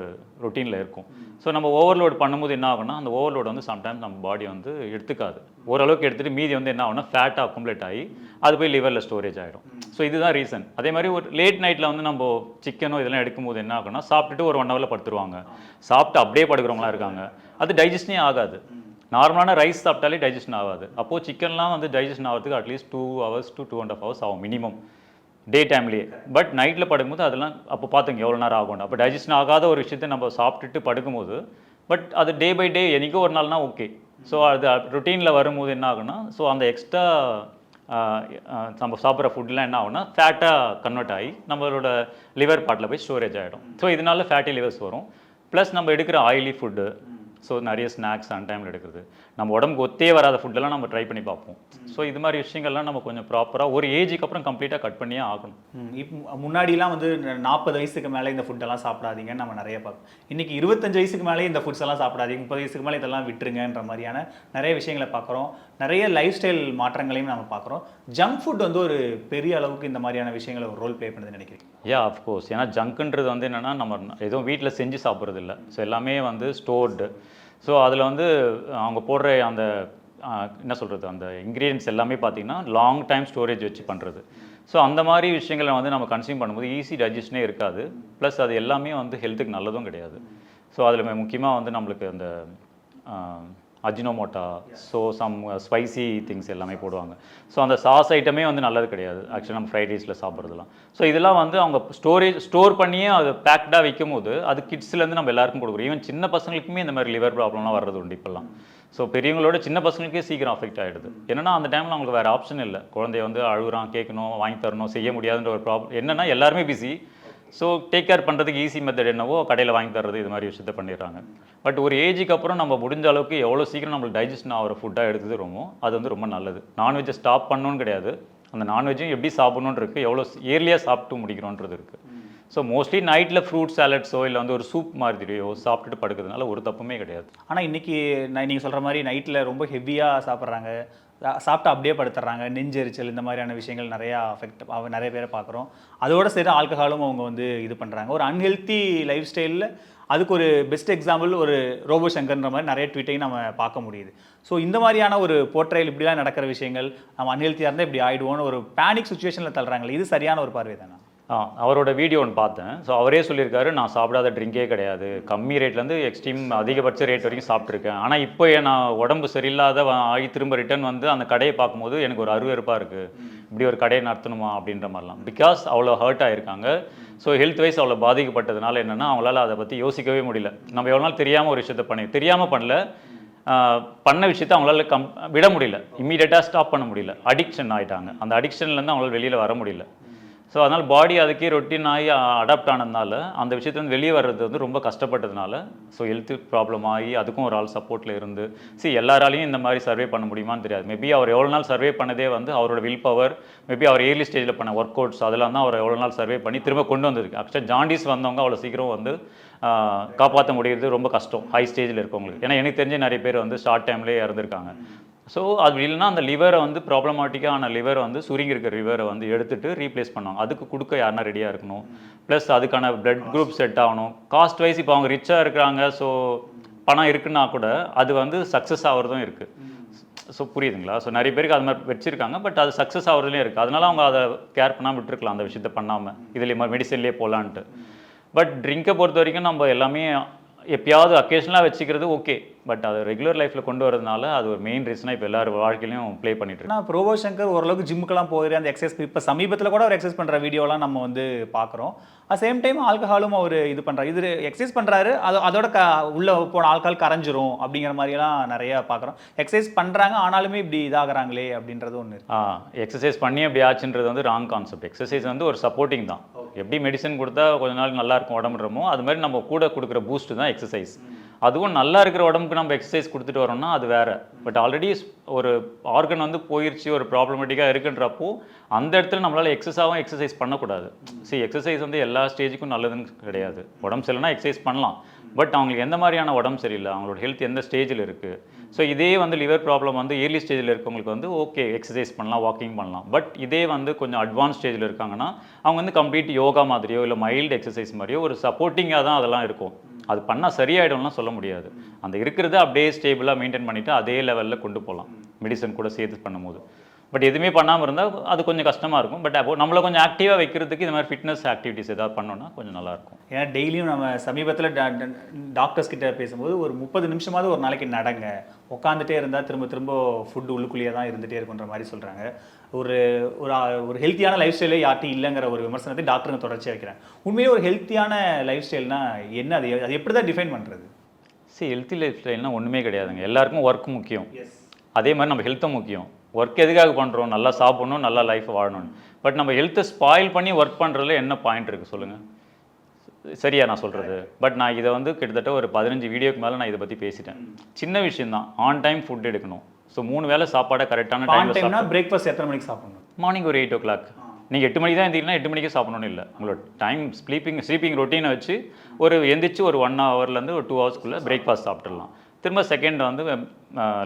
A: ரொட்டீனில் இருக்கும். ஸோ நம்ம ஓவர்லோட் பண்ணும்போது என்ன ஆகும்னா அந்த ஓவர்லோட் வந்து சம்டைம்ஸ் நம்ம பாடி வந்து எடுத்துக்காது. ஓரளவுக்கு எடுத்துகிட்டு மீதி வந்து என்ன ஆகும்னா ஃபேட்டாக அக்குமுலேட் ஆகி அது போய் லிவரில் ஸ்டோரேஜ் ஆகிடும் ஸோ இதுதான் ரீசன் அதே மாதிரி ஒரு லேட் நைட்டில் வந்து நம்ம சிக்கனோ இதெல்லாம் எடுக்கும்போது என்ன ஆகும்னா சாப்பிட்டுட்டு ஒரு ஒன் ஹவரில் படுத்துருவாங்க. சாப்பிட்டு அப்படியே படுக்கிறவங்களாம் இருக்காங்க. அது டைஜஸ்டே ஆகாது. நார்மலான ரைஸ் சாப்பிட்டாலே டைஜஷன் ஆகாது. அப்போது சிக்கன்லாம் வந்து டைஜஷன் ஆகிறதுக்கு at least two hours two two and half hours ஆகும் மினிமம் டே டைம்லேயே பட் நைட்டில் படுக்கும்போது அதெல்லாம் அப்போ பார்த்துங்க எவ்வளோ நேரம் ஆகும் அப்போ டைஜஷன் ஆகாத ஒரு விஷயத்தை நம்ம சாப்பிட்டுட்டு படுக்கும்போது பட் அது டே பை டே என்றைக்கும் ஒரு நாள்னா ஓகே ஸோ அது ருட்டீனில் வரும்போது என்ன ஆகுனா ஸோ அந்த எக்ஸ்ட்ரா நம்ம சாப்பிட்ற ஃபுட்லாம் என்ன ஆகும்னா ஃபேட்டாக கன்வெர்ட் ஆகி நம்மளோட லிவர் பார்ட்டில் போய் ஸ்டோரேஜ் ஆகிடும் ஸோ இதனால ஃபேட்டி லிவர்ஸ் வரும். ப்ளஸ் நம்ம எடுக்கிற ஆயிலி ஃபுட்டு ஸோ நிறைய ஸ்நாக்ஸ் அன் டைமில் எடுக்கிறது. நம்ம உடம்புக்கு ஒத்தே வராத ஃபுட்டெல்லாம் நம்ம ட்ரை பண்ணி பார்ப்போம். ஸோ இது மாதிரி விஷயங்கள்லாம் நம்ம கொஞ்சம் ப்ராப்பராக ஒரு ஏஜுக்கு அப்புறம் கம்ப்ளீட்டாக கட் பண்ணியே ஆகணும்.
D: இப்போ முன்னாடிலாம் வந்து நாற்பது வயசுக்கு மேலே இந்த ஃபுட்டெல்லாம் சாப்பிடாதீங்கன்னு நம்ம நிறைய பார்ப்போம். இன்னைக்கு இருபத்தஞ்சு வயசுக்கு மேலே இந்த ஃபுட்ஸ் எல்லாம் சாப்பிடாதீங்க முப்பது வயசுக்கு மேலே இதெல்லாம் விட்டுருங்கன்ற மாதிரியான நிறைய விஷயங்களை பார்க்குறோம். நிறைய லைஃப் ஸ்டைல் மாற்றங்களையும் நம்ம பார்க்குறோம். ஜங்க் ஃபுட் வந்து ஒரு பெரிய அளவுக்கு இந்த மாதிரியான விஷயங்களை ஒரு ரோல் ப்ளே பண்ணுதுன்னு நினைக்கிறேன்
A: யா அஃப்கோர்ஸ் ஏன்னா ஜங்க்குன்றது வந்து என்னென்னா நம்ம எதுவும் வீட்டில் செஞ்சு சாப்பிட்றது இல்லை ஸோ எல்லாமே வந்து ஸ்டோர்டு ஸோ அதில் வந்து அவங்க போடுற அந்த என்ன சொல்கிறது அந்த இன்க்ரீடியன்ஸ் எல்லாமே பார்த்தீங்கன்னா லாங் டைம் ஸ்டோரேஜ் வச்சு பண்ணுறது ஸோ அந்த மாதிரி விஷயங்களை வந்து நம்ம கன்சியூம் பண்ணும்போது ஈஸி டைஜஷனே இருக்காது. ப்ளஸ் அது எல்லாமே வந்து ஹெல்த்துக்கு நல்லதும் கிடையாது. ஸோ அதில் முக்கியமாக வந்து நம்மளுக்கு அந்த Ajinomoto so some spicy things எல்லாமே போடுவாங்க. ஸோ அந்த சாஸ் ஐட்டமே வந்து நல்லது கிடையாது. ஆக்சுவலாக நம்ம ஃப்ரைட் ரைஸில் சாப்பிட்றதுலாம் ஸோ இதெல்லாம் வந்து அவங்க ஸ்டோரேஜ் ஸ்டோர் பண்ணியே அது பேக்டாக விற்கும் போது அது கிட்ஸ்லேருந்து நம்ம எல்லாருக்கும் கொடுக்குறோம். ஈவன் சின்ன பசங்களுக்குமே இந்த மாதிரி லிவர் ப்ராப்ளம்லாம் வர்றது உண்டு இப்போல்லாம். ஸோ பெரியவங்களோட சின்ன பசங்களுக்கே சீக்கிரம் அஃபெக்ட் ஆகிடுது என்னென்னா அந்த டைமில் அவங்களுக்கு வேறு ஆப்ஷன் இல்லை. குழந்தைய வந்து அழுகுறான் கேட்கணும் வாங்கி தரணும் செய்ய முடியாதுன்ற ஒரு ப்ராப்ளம் என்னன்னா எல்லாருமே பிஸி ஸோ டேக் கேர் பண்ணுறதுக்கு ஈஸி மெத்தட் என்னவோ கடையில் வாங்கி தர்றது இது மாதிரி விஷயத்த பண்ணிடுறாங்க. பட் ஒரு ஏஜுக்கு அப்புறம் நம்ம முடிஞ்ச அளவுக்கு எவ்வளோ சீக்கிரம் நம்மளுக்கு டைஜஷன் ஆகிற ஃபுட்டாக எடுத்தது ரொம்ப அது வந்து ரொம்ப நல்லது. நான்வெஜ்ஜை ஸ்டாப் பண்ணணும்னு கிடையாது. அந்த நான்வெஜ்ஜும் எப்படி சாப்பிடணுன்னு இருக்குது எவ்வளோ இயர்லியாக சாப்பிட்டு முடிக்கிறோன்றது இருக்குது ஸோ மோஸ்ட்லி நைட்டில் ஃப்ரூட் சாலட்ஸோ இல்லை வந்து ஒரு சூப் மாதிரியோ சாப்பிட்டுட்டு படுக்கிறதுனால ஒரு தப்புமே கிடையாது.
D: ஆனால் இன்னைக்கு நான் நீங்கள் சொல்கிற மாதிரி நைட்டில் ரொம்ப ஹெவியாக சாப்பிட்றாங்க. சாப்பிட்டு அப்படியே படுத்துறாங்க. நெஞ்செரிச்சல் இந்த மாதிரியான விஷயங்கள் நிறையா அஃபெக்ட் நிறைய பேரை பார்க்குறோம். அதோட சரி ஆல்கஹாலும் அவங்க வந்து இது பண்ணுறாங்க ஒரு அன்ஹெல்த்தி லைஃப் ஸ்டைலில் அதுக்கு ஒரு பெஸ்ட் எக்ஸாம்பிள் ஒரு ரோபோ சங்கர்ன்ற மாதிரி நிறைய ட்வீட்டையும் நம்ம பார்க்க முடியுது. ஸோ இந்த மாதிரியான ஒரு போர்ட்ரைல் இப்படிலாம் நடக்கிற விஷயங்கள் நம்ம அன்ஹெல்த்தியாக இருந்தால் இப்படி ஆகிடுவோன்னு ஒரு பேனிக் சுச்சுவேஷனில் தள்ளுறாங்களே இது சரியான ஒரு பார்வை தானே?
A: அவரோட வீடியோ ஒன்று பார்த்தேன். ஸோ அவரே சொல்லியிருக்காரு நான் சாப்பிடாத ட்ரிங்கே கிடையாது. கம்மி ரேட்லேருந்து எக்ஸ்ட்ரீம் அதிகபட்ச ரேட் வரைக்கும் சாப்பிட்ருக்கேன் ஆனால் இப்போ நான் உடம்பு சரியில்லாத ஆகி திரும்ப ரிட்டர்ன் வந்து அந்த கடையை பார்க்கும்போது எனக்கு ஒரு அருவருப்பாக இருக்குது இப்படி ஒரு கடையை நடத்தணுமா? அப்படின்ற மாதிரிலாம். பிகாஸ் அவ்வளோ ஹர்ட் ஆகிருக்காங்க ஸோ ஹெல்த் வைஸ் அவ்வளோ பாதிக்கப்பட்டதுனால என்னென்னா அவங்களால அதை பற்றி யோசிக்கவே முடியல. நம்ம எவ்வளோ நாள் தெரியாமல் ஒரு விஷயத்த பண்ணி தெரியாமல் பண்ணல பண்ண விஷயத்த அவங்களால கம் விட முடியல. இம்மீடியட்டாக ஸ்டாப் பண்ண முடியல. அடிக்ஷன் ஆகிட்டாங்க அந்த அடிக்ஷன்லேருந்து அவங்களால வெளியில் வர முடியல. ஸோ அதனால் பாடி அதுக்கே ரொட்டீன் ஆகி அடாப்ட் ஆனதுனால அந்த விஷயத்துலேருந்து வெளியே வர்றது வந்து ரொம்ப கஷ்டப்பட்டதுனால ஸோ ஹெல்த் ப்ராப்ளம் ஆகி அதுக்கும் ஒரு ஆள் சப்போர்ட்டில் இருந்து சி எல்லாராலையும் இந்த மாதிரி சர்வே பண்ண முடியுமான்னு தெரியாது. மேபி அவர் எவ்வளோ நாள் சர்வே பண்ணதே வந்து அவரோட வில் பவர் மேபி அவர் ஏர்லி ஸ்டேஜில் பண்ண ஒர்க் அவுட்ஸ் அதெல்லாம் தான் அவர் எவ்வளோ நாள் சர்வே பண்ணி திரும்ப கொண்டு வந்திருக்கு. ஆக்சுவலாக ஜாண்டிஸ் வந்தவங்க அவ்வளோ சீக்கிரம் வந்து காப்பாற்ற முடியறது ரொம்ப கஷ்டம் ஹை ஸ்டேஜில் இருக்கவங்களுக்கு. ஏன்னா எனக்கு தெரிஞ்ச நிறைய பேர் வந்து ஷார்ட் டைம்லேயே இறந்துருக்காங்க. ஸோ அது இல்லைன்னா அந்த லிவரை வந்து ப்ராப்ளமாட்டிக்கான லிவரை வந்து சுருங்கி இருக்கிற லிவரை வந்து எடுத்துகிட்டு ரீப்ளேஸ் பண்ணுவாங்க அதுக்கு கொடுக்க யாருன்னா ரெடியாக இருக்கணும். ப்ளஸ் அதுக்கான பிளட் குரூப் செட் ஆகணும். காஸ்ட் வைஸ் இப்போ அவங்க ரிச்சாக இருக்கிறாங்க ஸோ பணம் இருக்குன்னா கூட அது வந்து சக்ஸஸ் ஆகிறதும் இருக்குது ஸோ புரியுதுங்களா? ஸோ நிறைய பேருக்கு அது மாதிரி வச்சுருக்காங்க பட் அது சக்ஸஸ் ஆகிறதுலேயும் இருக்குது அதனால அவங்க அதை கேர் பண்ணாமல் விட்டுருக்கலாம் அந்த விஷயத்த பண்ணாமல் இதில் மெடிசன்லேயே போகலான்ட்டு பட் ட்ரிங்கை பொறுத்த வரைக்கும் நம்ம எல்லாமே எப்பயாவது அக்கேஷனலாக வச்சுக்கிறது ஓகே பட் அது ரெகுலர் லைஃப்பில் கொண்டு வரதுனால அது ஒரு மெயின் ரீசனாக இப்போ எல்லார் வாழ்க்கையிலையும் ப்ளே பண்ணிட்டு இருக்கு.
D: ஆனால் இப்போ ரோபோ சங்கர் ஓரளவுக்கு ஜிம்முக்கெல்லாம் போகுது அந்த எக்ஸசைஸ் இப்போ சமீபத்தில் கூட அவர் எக்ஸசைஸ் பண்ணுற வீடியோலாம் நம்ம வந்து பார்க்குறோம் அட் சேம் டைம் ஆல்கஹாலும் அவர் இது பண்ணுறாரு இது எக்ஸசைஸ் பண்ணுறாரு அது அதோட க உள்ளே போன ஆல்கஹால் கரைஞ்சிரும் அப்படிங்கிற மாதிரியெல்லாம் நிறைய பார்க்குறோம் எக்ஸசைஸ் பண்ணுறாங்க ஆனாலுமே இப்படி இதாகிறாங்களே அப்படின்றது ஒன்று
A: ஆ எக்ஸசைஸ் பண்ணி அப்படி ஆச்சுன்றது வந்து ராங் கான்செப்ட் எக்ஸசைஸ் வந்து ஒரு சப்போர்ட்டிங் தான். எப்படி மெடிசன் கொடுத்தா கொஞ்ச நாள் நல்லா இருக்கும் உடம்புறமோ அது மாதிரி நம்ம கூட கொடுக்குற பூஸ்ட் தான் எக்ஸசைஸ் அதுவும் நல்லா இருக்கிற உடம்புக்கு நம்ம எக்ஸசைஸ் கொடுத்துட்டு வரோம்னா அது வேற. பட் ஆல்ரெடி ஒரு ஆர்கன் வந்து போயிருச்சு ஒரு ப்ராப்ளமேட்டிக்காக இருக்குன்றப்போ அந்த இடத்துல நம்மளால எக்ஸஸாகவும் எக்ஸசைஸ் பண்ணக்கூடாது. சரி எக்ஸசைஸ் வந்து எல்லா ஸ்டேஜுக்கும் நல்லதுன்னு கிடையாது. உடம்பு சரியில்லைனா எக்ஸசைஸ் பண்ணலாம். பட் அவங்களுக்கு எந்த மாதிரியான உடம்பு சரியில்லை? அவங்களோட ஹெல்த் எந்த ஸ்டேஜில் இருக்குது ஸோ இதே வந்து லிவர் ப்ராப்ளம் வந்து ஏர்லி ஸ்டேஜில் இருக்கவங்களுக்கு வந்து ஓகே எக்ஸசைஸ் பண்ணலாம் வாக்கிங் பண்ணலாம். பட் இதே வந்து கொஞ்சம் அட்வான்ஸ் ஸ்டேஜில் இருக்காங்கன்னா அவங்க வந்து கம்ப்ளீட் யோகா மாதிரியோ இல்லை மைல்டு எக்ஸசைஸ் மாதிரியோ ஒரு சப்போர்ட்டிங்காக தான் அதெல்லாம் இருக்கும். அது பண்ணால் சரியாயிடும்லாம் சொல்ல முடியாது. அந்த இருக்கிறத அப்படியே ஸ்டேபிளாக மெயின்டைன் பண்ணிவிட்டு அதே லெவலில் கொண்டு போகலாம் மெடிசன் கூட சேர்த்து பண்ணும்போது. பட் எதுவுமே பண்ணாமல் இருந்தால் அது கொஞ்சம் கஷ்டமாக இருக்கும். பட் அப்போ நம்மளை கொஞ்சம் ஆக்டிவாக வைக்கிறதுக்கு இந்த மாதிரி ஃபிட்னஸ் ஆக்டிவிட்டிஸ் ஏதாவது பண்ணோம்னா கொஞ்சம் நல்லாயிருக்கும்
D: ஏன்னா டெய்லியும் நம்ம சமீபத்தில் டாக்டர்ஸ் கிட்ட பேசும்போது ஒரு முப்பது நிமிஷமாவது ஒரு நாளைக்கு நடங்க. உட்காந்துட்டே இருந்தால் திரும்ப திரும்ப ஃபுட் உள்ளுக்குள்ளேயே தான் இருந்துகிட்டே இருக்குன்ற மாதிரி சொல்கிறாங்க ஒரு ஒரு ஒரு ஹெல்த்தியான லைஃப் ஸ்டைலே யார்ட்டும் இல்லைங்கிற ஒரு விமர்சனத்தை டாக்டருங்க தொடர்ச்சியாக வைக்கிறாங்க. உண்மையிலே ஒரு ஹெல்த்தியான லைஃப் ஸ்டைல்னா என்ன? அது அது எப்படி தான் டிஃபைன் பண்ணுறது
A: சரி ஹெல்த்தி லைஃப் ஸ்டைல்னால் ஒன்றுமே கிடையாதுங்க. எல்லாருக்கும் ஒர்க் முக்கியம். அதே மாதிரி நம்ம ஹெல்த்தும் முக்கியம். ஒர்க் எதுக்காக பண்ணுறோம் நல்லா சாப்பிடணும் நல்லா லைஃப் வாழணும். பட் நம்ம ஹெல்த்தை ஸ்பாயில் பண்ணி ஒர்க் பண்ணுறதுல என்ன பாயிண்ட் இருக்குது சொல்லுங்கள் சரியா நான் சொல்கிறது பட் நான் இதை வந்து கிட்டத்தட்ட ஒரு பதினஞ்சு வீடியோக்கு மேலே நான் இதை பற்றி பேசிட்டேன். சின்ன விஷயம்தான். ஆன் டைம் ஃபுட் எடுக்கணும். ஸோ மூணு வேளை சாப்பாடை கரெக்டான டைமில்
D: டைம்னா பிரேக்ஃபாஸ்ட் எத்தனை மணிக்கு சாப்பிடணும்?
A: மார்னிங் ஒரு எயிட் ஓ கிளாக் நீங்கள் எட்டு மணிக்கு தான் எந்திரிங்கன்னா எட்டு மணிக்கு சாப்பிடணும்னு இல்லை. உங்களோட டைம் ஸ்லீப்பிங் ஸ்லீப்பிங் ரொட்டீனை வச்சு ஒரு எந்திரிச்சு ஒரு ஒன் ஹவர்லேருந்து ஒரு டூ ஹவர்ஸ்க்குள்ளே பிரேக்ஃபாஸ்ட் சாப்பிட்றலாம் திரும்ப செகண்ட் வந்து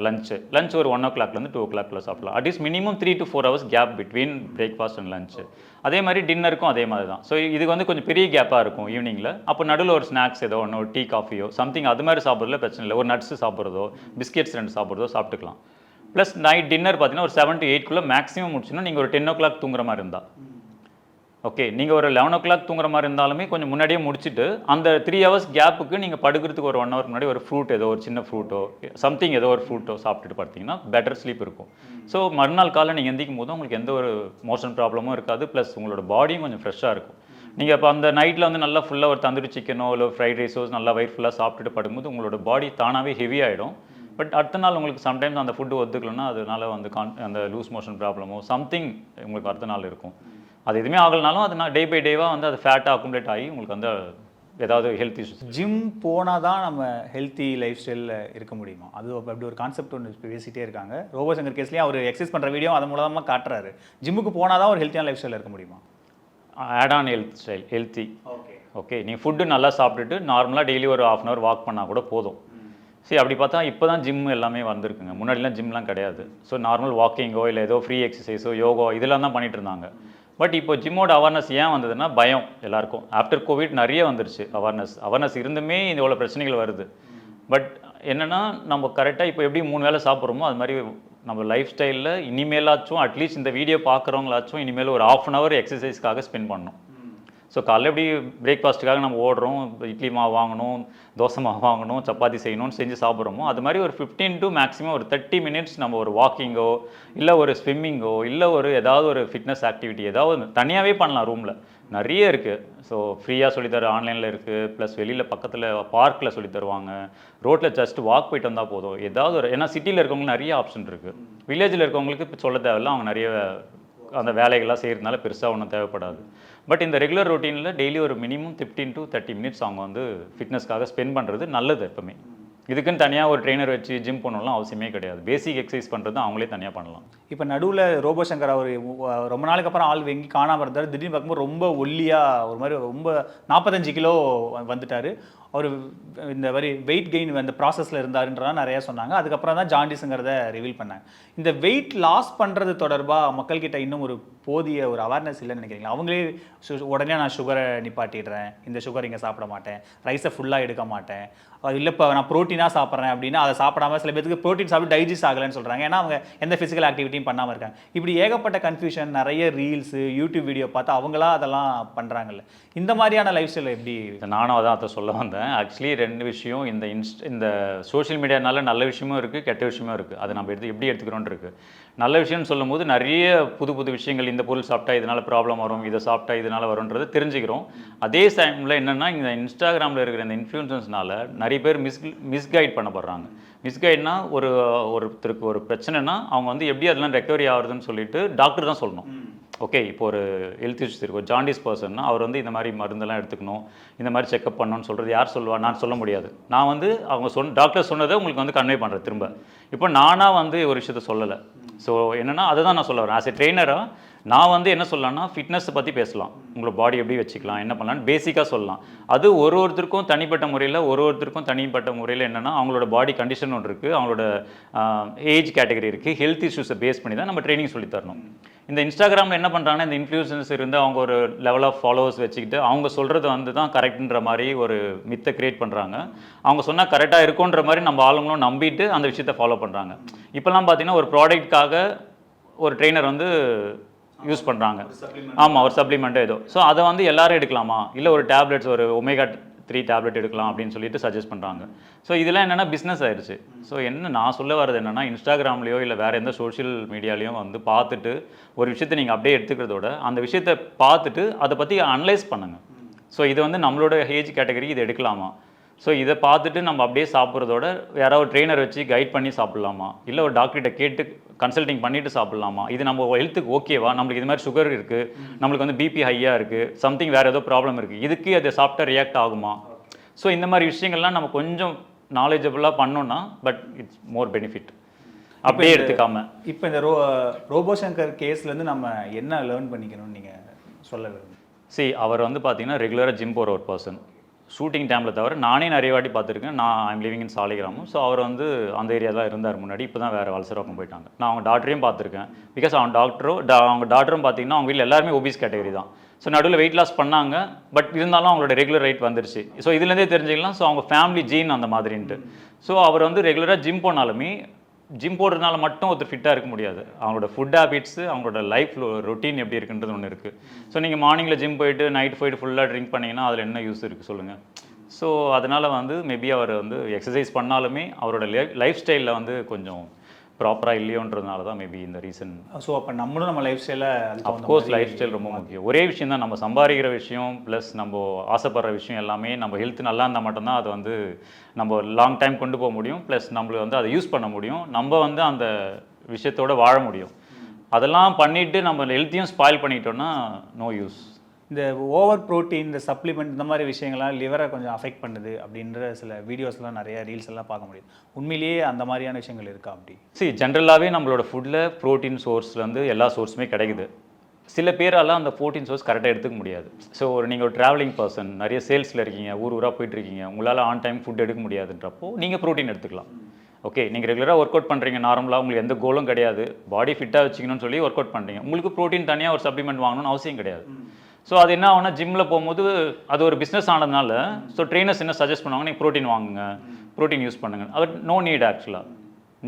A: லஞ்சு லஞ்ச் ஒரு ஒன் ஓ கிளாக்லேருந்து டூ ஓ கிளாக்ல சாப்பிடலாம். At least minimum three to four hours gap between breakfast and lunch அதே மாதிரி டின்னருக்கும் அதே மாதிரி தான். ஸோ இதுக்கு வந்து கொஞ்சம் பெரிய கேப்பாக இருக்கும் ஈவினிங்கில் அப்போ நடுவில் ஒரு ஸ்நாக்ஸ் ஏதோ ஒன்று ஒரு டீ காஃபியோ சம்திங் அது மாதிரி சாப்பிட்றதுல பிரச்சனை இல்லை. ஒரு நட்ஸ் சாப்பிட்றதோ பிஸ்கெட்ஸ் ரெண்டு சாப்பிட்றதோ சாப்பிட்டுக்கலாம். ப்ளஸ் நைட் டின்னர் பார்த்தீங்கன்னா ஒரு செவன் டு எயிட்குள்ளே மேக்ஸிமம் முடிச்சுன்னா நீங்கள் ஒரு டென் ஓ கிளாக் தூங்குற மாதிரி இருந்தால் ஓகே நீங்கள் ஒரு லெவன் ஓ கிளாக் தூங்குற மாதிரி இருந்தாலுமே கொஞ்சம் முன்னாடியே முடிச்சுட்டு அந்த த்ரீ ஹவர்ஸ் கேப்புக்கு நீங்கள் படுக்கிறதுக்கு ஒரு ஒன் ஹவர் முன்னாடி ஒரு ஃப்ரூட் ஏதோ ஒரு சின்ன ஃப்ரூட்டோ சம்திங் ஏதோ ஒரு ஃப்ரூட்டோ சாப்பிட்டுட்டு பார்த்தீங்கன்னா பெட்டர் ஸ்லீப் இருக்கும். ஸோ மறுநாள் காலை நீங்கள் எந்திக்கும் போது உங்களுக்கு எந்த ஒரு மோஷன் ப்ராப்ளமும் இருக்காது ப்ளஸ் உங்களோட பாடியும் கொஞ்சம் ஃப்ரெஷ்ஷாக இருக்கும். நீங்கள் இப்போ அந்த நைட்டில் வந்து நல்லா ஃபுல்லாக ஒரு தந்தூரி சிக்கனோ இல்லை ஃப்ரைட் ரைஸோ நல்லா வயிறு ஃபுல்லாக சாப்பிட்டுட்டு படும்போது உங்களோட பாடி தானாகவே ஹெவி ஆகிடும் பட் அடுத்த நாள் உங்களுக்கு சம்டைம்ஸ் அந்த ஃபுட்டு ஒத்துக்கலன்னா அதனால வந்து கான் அந்த லூஸ் மோஷன் ப்ராப்ளமோ சம்திங் உங்களுக்கு அடுத்த நாள் இருக்கும். அது எதுவுமே ஆகலனாலும் அது நான் டே பை டேவாக வந்து அது ஃபேட்டாக அக்குமுலேட் ஆகி உங்களுக்கு வந்து ஏதாவது ஹெல்த் இஷ்யூஸ்
D: ஜிம் போனால் தான் நம்ம ஹெல்த்தி லைஃப் ஸ்டைலில் இருக்க முடியுமா? அது அப்ப- அப்படி ஒரு கான்செப்ட் ஒன்று பேசிகிட்டே இருக்காங்க. ரோபோசங்கர் கேஸ்லேயும் அவர் எக்ஸசைஸ் பண்ணுற வீடியோ அதன் மூலமாக காட்டுறாரு. ஜிம்முக்கு போனால் தான் ஒரு ஹெல்த்தியான லைஃப் ஸ்டைலில் இருக்க முடியுமா?
A: Add on health style healthy
D: okay
A: okay நீ ஃபுட்டு நல்லா சாப்பிட்டுட்டு நார்மலாக டெய்லி ஒரு ஆஃப் அன் ஹவர் வாக் பண்ணால் கூட போதும். சரி அப்படி பார்த்தா இப்போ தான் ஜிம் எல்லாமே வந்திருக்குங்க. முன்னாடிலாம் ஜிம்லாம் கிடையாது. ஸோ நார்மல் வாக்கிங்கோ இல்லை ஏதோ ஃப்ரீ எக்ஸசைஸோ யோகோ இதெல்லாம் தான் பண்ணிட்டு இருந்தாங்க. பட் இப்போ ஜிம்மோட அவேர்னஸ் ஏன் வந்ததுன்னா பயம் எல்லாருக்கும். ஆஃப்டர் கோவிட் நிறைய வந்துருச்சு அவேர்னஸ் அவேர்னஸ் இருந்துமே இந்த இவ்வளோ பிரச்சனைகள் வருது. பட் என்னென்னா நம்ம கரெக்டாக இப்போ எப்படி மூணு வேளை சாப்பிட்றோமோ அது மாதிரி நம்ம லைஃப் ஸ்டைலில் இனிமேலாச்சும் அட்லீஸ்ட் இந்த வீடியோ பார்க்குறவங்களாச்சும் இனிமேல் ஒரு ஆஃப் அன் ஹவர் எக்ஸசைஸ்க்காக ஸ்பெண்ட் பண்ணணும். ஸோ காலைல எப்படி பிரேக்ஃபாஸ்ட்டுக்காக நம்ம ஓடுறோம் இட்லி மாவு வாங்கணும் தோசை மாவு வாங்கணும் சப்பாத்தி செய்யணும்னு செஞ்சு சாப்பிட்றோமோ அது மாதிரி ஒரு ஃபிஃப்டீன் டு மேக்ஸிமம் ஒரு தேர்ட்டி மினிட்ஸ் நம்ம ஒரு வாக்கிங்கோ இல்லை ஒரு ஸ்விம்மிங்கோ இல்லை ஒரு ஏதாவது ஒரு ஃபிட்னஸ் ஆக்டிவிட்டி ஏதாவது தனியாகவே பண்ணலாம் ரூமில் நிறைய இருக்குது ஸோ ஃப்ரீயாக சொல்லித்தர ஆன்லைனில் இருக்குது ப்ளஸ் வெளியில் பக்கத்தில் பார்க்கில் சொல்லி தருவாங்க. ரோட்டில் ஜஸ்ட் வாக் போயிட்டு வந்தால் போதும். ஏதாவது ஒரு ஏன்னா சிட்டியில் இருக்கவங்களுக்கு நிறைய ஆப்ஷன் இருக்குது வில்லேஜில் இருக்கவங்களுக்கு இப்போ சொல்ல தேவையில்ல. அவங்க நிறைய அந்த வேலைகள்லாம் செய்கிறதுனால பெருசாக ஒன்றும் தேவைப்படாது. பட் இந்த ரெகுலர் ரொட்டீனில் டெய்லி ஒரு minimum fifteen to thirty minutes அவங்க வந்து ஃபிட்னஸ்க்காக ஸ்பெண்ட் பண்ணுறது நல்லது எப்பவுமே. இதுக்குன்னு தனியாக ஒரு ட்ரெயினர் வச்சு ஜிம் பண்ணணும்லாம் அவசியமே கிடையாது. பேசிக் எக்ஸசைஸ் பண்ணுறது அவங்களே தனியாக பண்ணலாம்.
D: இப்போ நடுவில் ரோபோ சங்கர் அவர் ரொம்ப நாளுக்கு அப்புறம் ஆள் எங்கேயும் காணாமல் இருந்தார். திடீர்னு பார்க்கும்போது ரொம்ப ஒல்லியாக ஒரு மாதிரி ரொம்ப நாற்பத்தஞ்சு கிலோ வந்துட்டார். அவர் இந்த மாதிரி வெயிட் கெயின் அந்த ப்ராசஸில் இருந்தாருன்றதான் நிறையா சொன்னாங்க. அதுக்கப்புறம் தான் ஜாண்டிஸுங்கிறத ரிவீல் பண்ணாங்க. இந்த வெயிட் லாஸ் பண்ணுறது தொடர்பாக மக்கள்கிட்ட இன்னும் ஒரு போதிய ஒரு அவேர்னஸ் இல்லைன்னு நினைக்கிறீங்களா? அவங்களே சு- உடனே நான் சுகரை நிப்பாட்டிடுறேன். இந்த சுகர் இங்கே சாப்பிட மாட்டேன். ரைஸை ஃபுல்லாக எடுக்க மாட்டேன். இல்லை இப்போ நான் ப்ரோட்டீனாக சாப்பிட்றேன் அப்படின்னா அதை சாப்பிடாம சில பேருக்கு ப்ரோட்டீன் சாப்பிட்டு டைஜஸ்ட் ஆகலைன்னு சொல்கிறாங்க ஏன்னா அவங்க எந்த ஃபிசிக்கல் ஆக்டிவிட்டியும் பண்ணாமல் இருக்காங்க. இப்படி ஏகப்பட்ட கன்ஃபியூஷன் நிறைய ரீல்ஸு யூடியூப் வீடியோ பார்த்து அவங்களா அதெல்லாம் பண்ணுறாங்கல்ல இந்த மாதிரியான லைஃப் ஸ்டைல் எப்படி
A: நானும் அதான் அதை சொல்ல வந்தேன். ஆக்சுவலி ரெண்டு விஷயம் இந்த இன்ஸ்ட் இந்த சோஷியல் மீடியானால நல்ல விஷயமும் இருக்குது கெட்ட விஷயமும் இருக்குது அதை நம்ம எடுத்து எப்படி எடுத்துக்கிறோன்னு இருக்குது நல்ல விஷயம்னு சொல்லும்போது நிறைய புது புது விஷயங்கள் இந்த பொருள் சாப்பிட்டா இதனால ப்ராப்ளம் வரும் இதை சாப்பிட்டா இதனால வரும்ன்றது தெரிஞ்சுக்கிறோம். அதே டைமில் என்னென்னா இந்த இன்ஸ்டாகிராமில் இருக்கிற இந்த இன்ஃப்ளூயன்சஸ்னால நிறைய பேர் மிஸ் மிஸ்கைட் பண்ணப்படுறாங்க. மிஸ்கைட்னா ஒரு ஒருத்தருக்கு ஒரு பிரச்சனைனா அவங்க வந்து எப்படி அதெல்லாம் ரெக்கவரி ஆகுதுன்னு சொல்லிட்டு டாக்டர் தான் சொல்லணும். ஓகே இப்போ ஒரு ஹெல்த் இஷ்யூஸ் இருக்கும் ஜாண்டிஸ் பர்சன்னா அவர் வந்து இந்த மாதிரி மருந்தெல்லாம் எடுத்துக்கணும் இந்த மாதிரி செக்அப் பண்ணணும்னு சொல்கிறது யார் சொல்லுவா? நான் சொல்ல முடியாது. நான் வந்து அவங்க சொன்ன டாக்டர் சொன்னதை உங்களுக்கு வந்து கன்வே பண்ணுறேன் திரும்ப. இப்போ நானாக வந்து ஒரு விஷயத்த சொல்லலை. ஸோ என்னென்னா அதை தான் நான் சொல்ல வரேன். ஆஸ் எ ட்ரெயினராக நான் வந்து என்ன சொல்லலாம்னா ஃபிட்னஸை பற்றி பேசலாம். உங்களோட பாடி எப்படி வச்சுக்கலாம் என்ன பண்ணலாம்னு பேசிக்காக சொல்லலாம். அது ஒரு ஒருத்தருக்கும் தனிப்பட்ட முறையில் ஒரு ஒருத்தருக்கும் தனிப்பட்ட முறையில் என்னென்னா அவங்களோட பாடி கண்டிஷன் ஒன்று இருக்குது அவங்களோட ஏஜ் கேட்டகரி இருக்குது ஹெல்த் இஷ்யூஸை பேஸ் பண்ணி தான் நம்ம ட்ரைனிங் சொல்லி தரணும். இந்த இன்ஸ்டாகிராமில் என்ன பண்ணுறாங்கன்னா இந்த இன்ஃப்ளூயன்சஸ் இருந்து அவங்க ஒரு லெவல் ஆஃப் ஃபாலோவர்ஸ் வச்சுக்கிட்டு அவங்க சொல்கிறது வந்து தான் கரெக்டுன்ற மாதிரி ஒரு மித்தை கிரியேட் பண்ணுறாங்க அவங்க சொன்னால் கரெக்டாக இருக்குன்ற மாதிரி நம்ம ஆளுங்களும் நம்பிட்டு அந்த விஷயத்தை ஃபாலோ பண்ணுறாங்க இப்போல்லாம் பார்த்தீங்கன்னா ஒரு ப்ராடக்ட்காக ஒரு ட்ரெயினர் வந்து யூஸ் பண்ணுறாங்க ஆமாம் ஒரு சப்ளிமெண்ட்டோ ஏதோ. ஸோ அதை வந்து எல்லாரும் எடுக்கலாமா? இல்லை ஒரு டேப்லெட்ஸ் ஒரு ஒமேகா த்ரீ டேப்லெட் எடுக்கலாம் அப்படின்னு சொல்லிட்டு சஜஸ்ட் பண்ணுறாங்க ஸோ இதெல்லாம் என்னென்னா பிஸ்னஸ் ஆயிடுச்சு. ஸோ என்ன நான் சொல்ல வர்றது என்னென்னா இன்ஸ்டாகிராம்லேயோ இல்லை வேறு எந்த சோஷியல் மீடியாலையும் வந்து பார்த்துட்டு ஒரு விஷயத்தை நீங்கள் அப்படியே எடுத்துக்கிறதோட அந்த விஷயத்தை பார்த்துட்டு அதை பற்றி அனலைஸ் பண்ணுங்கள் ஸோ இது வந்து நம்மளோட ஏஜ் கேட்டகரி இது எடுக்கலாமா? ஸோ இதை பார்த்துட்டு நம்ம அப்படியே சாப்பிட்றதோட யாராவது ட்ரெயினர் வச்சு கைட் பண்ணி சாப்பிட்லாமா? இல்லை ஒரு டாக்டர்கிட்ட கேட்டு கன்சல்டிங் பண்ணிட்டு சாப்பிட்லாமா? இது நம்ம ஹெல்த்துக்கு ஓகேவா நம்மளுக்கு இது மாதிரி சுகர் இருக்குது நம்மளுக்கு வந்து பிபி ஹையாக இருக்குது சம்திங் வேறு ஏதோ ப்ராப்ளம் இருக்குது இதுக்கு அதை சாப்பிட்டா ரியாக்ட் ஆகுமா? ஸோ இந்த மாதிரி விஷயங்கள்லாம் நம்ம கொஞ்சம் நாலேஜபிளாக பண்ணோம்னா பட் இட்ஸ் மோர் பெனிஃபிட் அப்படியே எடுத்துக்காம.
D: இப்போ இந்த ரோ ரோபோ சங்கர் கேஸ்லேருந்து நம்ம என்ன லேர்ன் பண்ணிக்கணும்னு நீங்கள் சொல்ல விரும்புங்க
A: see அவர் வந்து பார்த்தீங்கன்னா ரெகுலராக ஜிம் போகிற ஒரு பர்சன் ஷூட்டிங் டைமில் தவிர நானே நிறைய வாட்டி பார்த்துருக்கேன். நான் I'm living in Saligramam. So அவர் வந்து அந்த ஏரியா தான் இருந்தார் முன்னாடி. இப்போ தான் வேறு வலசராக்கம் போயிட்டாங்க. நான் அவங்க டாக்டரையும் பார்த்துருக்கேன். பிகாஸ் அவன் டாக்டரும் அவங்க டாக்டரும் பார்த்தீங்கன்னா அவங்க வீட்டில் எல்லாருமே ஒபிஸ் கேட்டகரி தான். ஸோ நடுவில் வெயிட் லாஸ் பண்ணாங்க. பட் இருந்தாலும் அவங்களோட ரெகுலர் ரைட் வந்துருச்சு. ஸோ இதுலேருந்தே தெரிஞ்சுக்கலாம். ஸோ அவங்க ஃபேமிலி ஜீன் அந்த மாதிரின்ட்டு. ஸோ அவர் வந்து ரெகுலராக ஜிம் போனாலுமே ஜிம் போடுறதுனால மட்டும் ஒருத்தர் ஃபிட்டாக இருக்க முடியாது. அவங்களோட ஃபுட் ஹேபிட்ஸு அவங்களோட லைஃப் ரொட்டீன் எப்படி இருக்குன்றது ஒன்று இருக்குது ஸோ நீங்கள் மார்னிங்கில் ஜிம் போயிட்டு நைட் போயிட்டு ஃபுல்லாக ட்ரிங்க் பண்ணிங்கன்னா அதில் என்ன யூஸ் இருக்குது சொல்லுங்கள் ஸோ அதனால் வந்து மேபி அவர் வந்து எக்ஸசைஸ் பண்ணாலுமே அவரோட லைஃப் ஸ்டைலில் வந்து கொஞ்சம் ப்ராப்பராக இல்லையோன்றதுனால தான் மேபி இந்த ரீசன்
D: ஸோ அப்போ நம்மளும் நம்ம லைஃப் ஸ்டைலை
A: அஃப்கோர்ஸ் லைஃப் ஸ்டைல் ரொம்ப முக்கியம். ஒரே விஷயம் தான் நம்ம சம்பாதிக்கிற விஷயம் ப்ளஸ் நம்ம ஆசைப்படுற விஷயம் எல்லாமே நம்ம ஹெல்த் நல்லா இருந்தால் மட்டும்தான் அது வந்து நம்ம லாங் டைம் கொண்டு போக முடியும். ப்ளஸ் நம்மளுக்கு வந்து அதை யூஸ் பண்ண முடியும். நம்ம வந்து அந்த விஷயத்தோட வாழ முடியும். அதெல்லாம் பண்ணிட்டு நம்ம ஹெல்த்தையும் ஸ்பாயில் பண்ணிட்டோம்னா நோ யூஸ்
D: இந்த ஓவர் ப்ரோட்டீன் இந்த சப்ளிமெண்ட் இந்த மாதிரி விஷயங்கள்லாம் லிவரை கொஞ்சம் அஃபெக்ட் பண்ணுது அப்படின்ற சில வீடியோஸ்லாம் நிறைய ரீல்ஸ் எல்லாம் பார்க்க முடியுது உண்மையிலேயே அந்த மாதிரியான விஷயங்கள் இருக்கா அப்படி?
A: சரி ஜென்ரலாகவே நம்மளோட ஃபுட்டில் ப்ரோட்டீன் சோர்ஸ்லேருந்து எல்லா சோர்ஸுமே கிடைக்குது. சில பேரால அந்த ப்ரோட்டீன் சோர்ஸ் கரெக்டாக எடுத்துக்க முடியாது. ஸோ ஒரு நீங்கள் ஒரு ட்ராவலிங் பர்சன் நிறைய சேல்ஸில் இருக்கீங்க ஊர் ஊராக போயிட்டு இருக்கீங்க உங்களால் ஆன் டைம் ஃபுட் எடுக்க முடியாதுன்றப்போ நீங்கள் ப்ரோட்டீன் எடுத்துக்கலாம். ஓகே நீங்கள் ரெகுலராக ஒர்க் அவுட் பண்ணுறீங்க நார்மலாக உங்களுக்கு எந்த கோலும் கிடையாது. பாடி ஃபிட்டாக வச்சுக்கணும்னு சொல்லி ஒர்க் அவுட் பண்ணுறீங்க உங்களுக்கு ப்ரோட்டீன் தனியாக ஒரு சப்ளிமெண்ட் வாங்கணும்னு அவசியம் கிடையாது. ஸோ அது என்ன ஆகும்னா ஜிம்மில் போகும்போது அது ஒரு பிஸ்னஸ் ஆனதுனால ஸோ ட்ரெயினர்ஸ் என்ன சஜஸ்ட் பண்ணுவாங்க நீங்கள் ப்ரோட்டீன் வாங்குங்க ப்ரோட்டீன் யூஸ் பண்ணுங்க. அது நோ நீட் ஆக்சுவலாக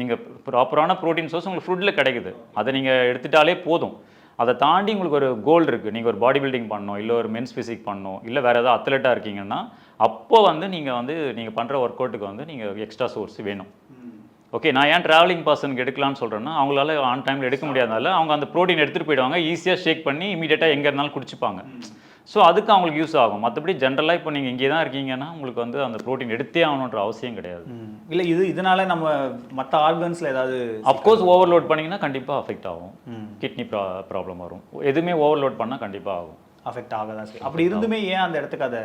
A: நீங்கள் ப்ராப்பரான ப்ரோட்டீன் சோர்ஸ் உங்களுக்கு ஃபுட்டில் கிடைக்குது. அதை நீங்கள் எடுத்துட்டாலே போதும். அதை தாண்டி உங்களுக்கு ஒரு கோல் இருக்குது நீங்கள் ஒரு பாடி பில்டிங் பண்ணணும் இல்லை ஒரு மென்ஸ் ஃபிசிக் பண்ணணும் இல்லை வேறு ஏதாவது அத்லெட்டாக இருக்கீங்கன்னா அப்போ வந்து நீங்கள் வந்து நீங்கள் பண்ணுற ஒர்க் அவுட்டுக்கு வந்து நீங்கள் எக்ஸ்ட்ரா சோர்ஸ் வேணும். ஓகே நான் ஏன் ட்ராவலிங் பர்சனுக்கு எடுக்கலாம்னு சொல்கிறேன்னா அவங்களால ஆன் டைமில் எடுக்க முடியாதனால அவங்க அந்த ப்ரோட்டீன் எடுத்துகிட்டு போயிடுவாங்க ஈஸியாக ஷேக் பண்ணி இமீடியட்டாக எங்கே இருந்தாலும் குடிச்சுப்பாங்க. ஸோ அதுக்கு அவங்களுக்கு யூஸ் ஆகும். மற்றபடி ஜென்ரலாக இப்போ நீங்கள் இங்கே தான் இருக்கீங்கன்னா உங்களுக்கு வந்து அந்த ப்ரோட்டீன் எடுத்தே ஆகணுன்ற அவசியம் கிடையாது.
D: இல்லை இது இதனால நம்ம மற்ற ஆர்கன்ஸில் ஏதாவது
A: அஃப்கோர்ஸ் ஓவர்லோட் பண்ணிங்கன்னா கண்டிப்பாக அஃபெக்ட் ஆகும். கிட்னி ப்ரா ப்ராப்ளம் வரும். எதுவுமே ஓவர்லோட் பண்ணால் கண்டிப்பாக ஆகும்.
D: அஃபெக்ட் ஆக தான் செய்யும் அப்படி இருந்துமே ஏன் அந்த இடத்துக்கு அதை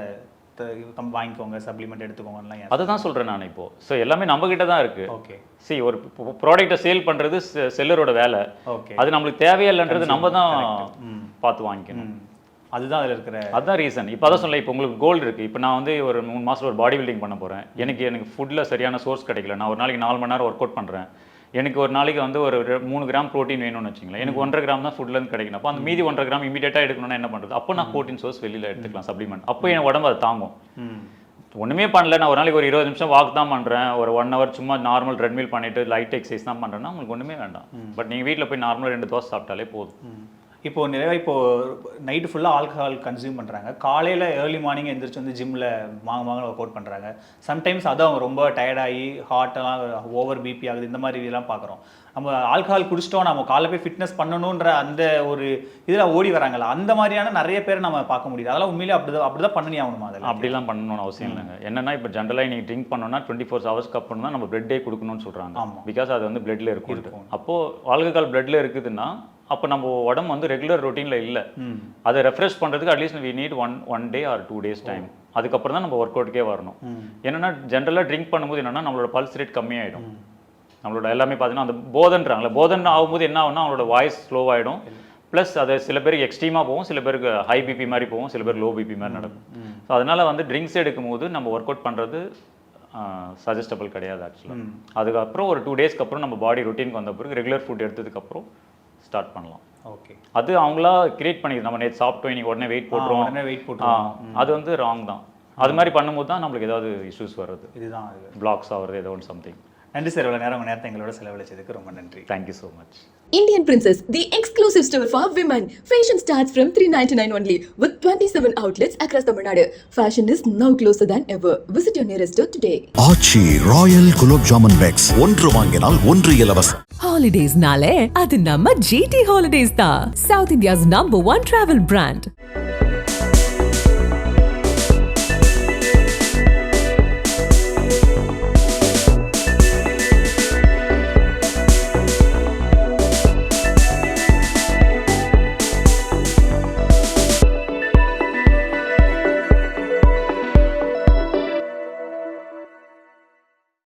D: வாங்கிக்கோங்க சப்ளிமெண்ட் எடுத்துக்கோங்கலாம்
A: அதை தான் சொல்கிறேன் நான் இப்போ. ஸோ எல்லாமே நம்ம கிட்ட தான் இருக்குது
D: ஓகே
A: see ஒரு ப்ராடக்ட்டை சேல் பண்ணுறது செல்லரோட வேலை.
D: ஓகே
A: அது நம்மளுக்கு தேவையில்லைன்றது நம்ம தான் பார்த்து வாங்கிக்கணும்.
D: அதுதான் அதில் இருக்கிற
A: அதுதான் ரீசன் இப்போ அதான் சொல்ல இப்போ உங்களுக்கு கோல் இருக்குது இப்போ நான் வந்து ஒரு மூணு மாதம் ஒரு பாடி பில்டிங் பண்ண போகிறேன் எனக்கு எனக்கு ஃபுட்டில் சரியான சோர்ஸ் கிடைக்கல. நான் ஒரு நாளைக்கு நாலு மணி நேரம் ஒர்க் அவுட் பண்ணுறேன் எனக்கு ஒரு நாளைக்கு வந்து ஒரு மூணு கிராம் ப்ரோட்டீன் வேணும்னு வச்சுங்களேன். எனக்கு ஒன்றரை கிராம் தான் ஃபுட்லேருந்து கிடைக்கணும். அப்போ அந்த மீதி ஒன்றரை கிராம் இமீடியட்டாக எடுக்கணும்னா என்ன பண்ணுறது அப்போ நான் ப்ரோட்டீன் சோர்ஸ் வெளியில் எடுத்துக்கலாம் சப்ளிமெண்ட் அப்போ என் உடம்பு அதை தாங்கும். ஒன்றுமே பண்ணல. நான் ஒரு நாளைக்கு ஒரு இருபது நிமிஷம் வாக் தான் பண்ணுறேன் ஒரு ஒன் ஹவர் சும்மா நார்மல் ட்ரெட்மில் பண்ணிட்டு லைட் எக்ஸசைஸ் தான் பண்ணுறேன்னா உங்களுக்கு ஒன்றுமே வேண்டாம். பட் நீங்கள் வீட்டில் போய் நார்மலாக ரெண்டு தோசை சாப்பிட்டாலே போதும்.
D: ம். இப்போ நிறைய இப்போ நைட்டு ஃபுல்லாக ஆல்கஹால் கன்சியூம் பண்ணுறாங்க காலையில் ஏர்லி மார்னிங் எந்திரிச்சு வந்து ஜிம்மில் வாங்க வாங்க ஒர்க் அவுட் பண்ணுறாங்க சம்டைம்ஸ் அதான் அவங்க ரொம்ப டயர்டாகி ஹார்ட்டெல்லாம் ஓவர் பிபி ஆகுது இந்த மாதிரி இதெல்லாம் பார்க்குறோம். நம்ம ஆல்கஹால் குடிச்சிட்டோம் நம்ம காலைல போய் ஃபிட்னஸ் பண்ணணுன்ற அந்த ஒரு இதில் ஓடி வராங்கல்ல அந்த மாதிரியான நிறைய பேர் நம்ம பார்க்க முடியுது. அதெல்லாம் உண்மையிலே அப்படி தான் அப்படி தான் பண்ணி ஆகணுமா அதெல்லாம்
A: அப்படிலாம் பண்ணணும்னு அவசியம் இல்லைங்க. என்னன்னா இப்போ ஜென்ரலாக நீங்கள் ட்ரிங்க் பண்ணோம்னா டுவெண்ட்டி ஃபோர் ஹவர்ஸ்க்கு அப்புறம் தான் நம்ம பிளட்டே கொடுக்கணும்னு சொல்கிறாங்க. பிகாஸ் அது வந்து பிளட்ல இருக்கும். அப்போது ஆல்கஹால் பிளட்ல இருக்குதுன்னா அப்போ நம்ம உடம்பு வந்து ரெகுலர் ரொட்டீனில் இல்லை. அதை ரெஃப்ரெஷ் பண்ணுறதுக்கு at least we need one one day or two days time அதுக்கப்புறம் தான் நம்ம ஒர்க் அவுட்டுக்கே வரணும். என்னன்னா ஜென்ரலாக ட்ரிங்க் பண்ணும்போது என்னன்னா நம்மளோட பல்ஸ் ரேட் கம்மியாயிடும். நம்மளோட எல்லாமே பார்த்தீங்கன்னா அந்த போதன்றாங்களே போதன் ஆகும்போது என்ன ஆகும்னா அவங்களோட வாய்ஸ் ஸ்லோவாகிடும் ப்ளஸ் அது சில பேருக்கு எக்ஸ்ட்ரீமாக போகும் சில பேருக்கு ஹை பிபி மாதிரி போகும் சில பேர் லோ பிபி மாதிரி நடக்கும். ஸோ அதனால வந்து ட்ரிங்க்ஸ் எடுக்கும்போது நம்ம ஒர்க் அவுட் பண்ணுறது சஜஸ்டபிள் கிடையாது ஆக்சுவலாக அதுக்கப்புறம் ஒரு டூ டேஸ்க்கு அப்புறம் நம்ம பாடி ரொட்டீனுக்கு வந்த பிறகு ரெகுலர் ஃபுட் எடுத்ததுக்கப்புறம் ஸ்டார்ட் பண்ணலாம்.
D: ஓகே
A: அது அவங்களா கிரியேட் பண்ணிடுது நம்ம நேற்று சாப்பிட்டோம் இன்னைக்கு உடனே வெயிட் போட்டுருவோம்
D: உடனே
A: ஆ,
D: போட்டுருவோம்.
A: அது வந்து ராங் தான். அது மாதிரி பண்ணும்போது தான் நம்மளுக்கு ஏதாவது இஷ்யூஸ் வருது
D: இதுதான் இது.
A: பிளாக்ஸ் ஆகுறது ஏதோ ஒன்று சம்திங்
D: நன்றி சார் இவ்வளோ நேரம் உங்கள் நேரத்தை எங்களோட செலவழிச்சதுக்கு ரொம்ப நன்றி
A: thank you so much
B: Indian Princess, the exclusive store for women. Fashion starts from 399 only with 27 outlets across Tamil Nadu. Fashion is now closer than ever. Visit your nearest store today.
E: Aachi royal gulab jamun packs ஒன்று வாங்கினால் ஒன்று இலவசம்
C: Holidays nale, அது நம்ம GT Holidays தான். South India's number one travel brand.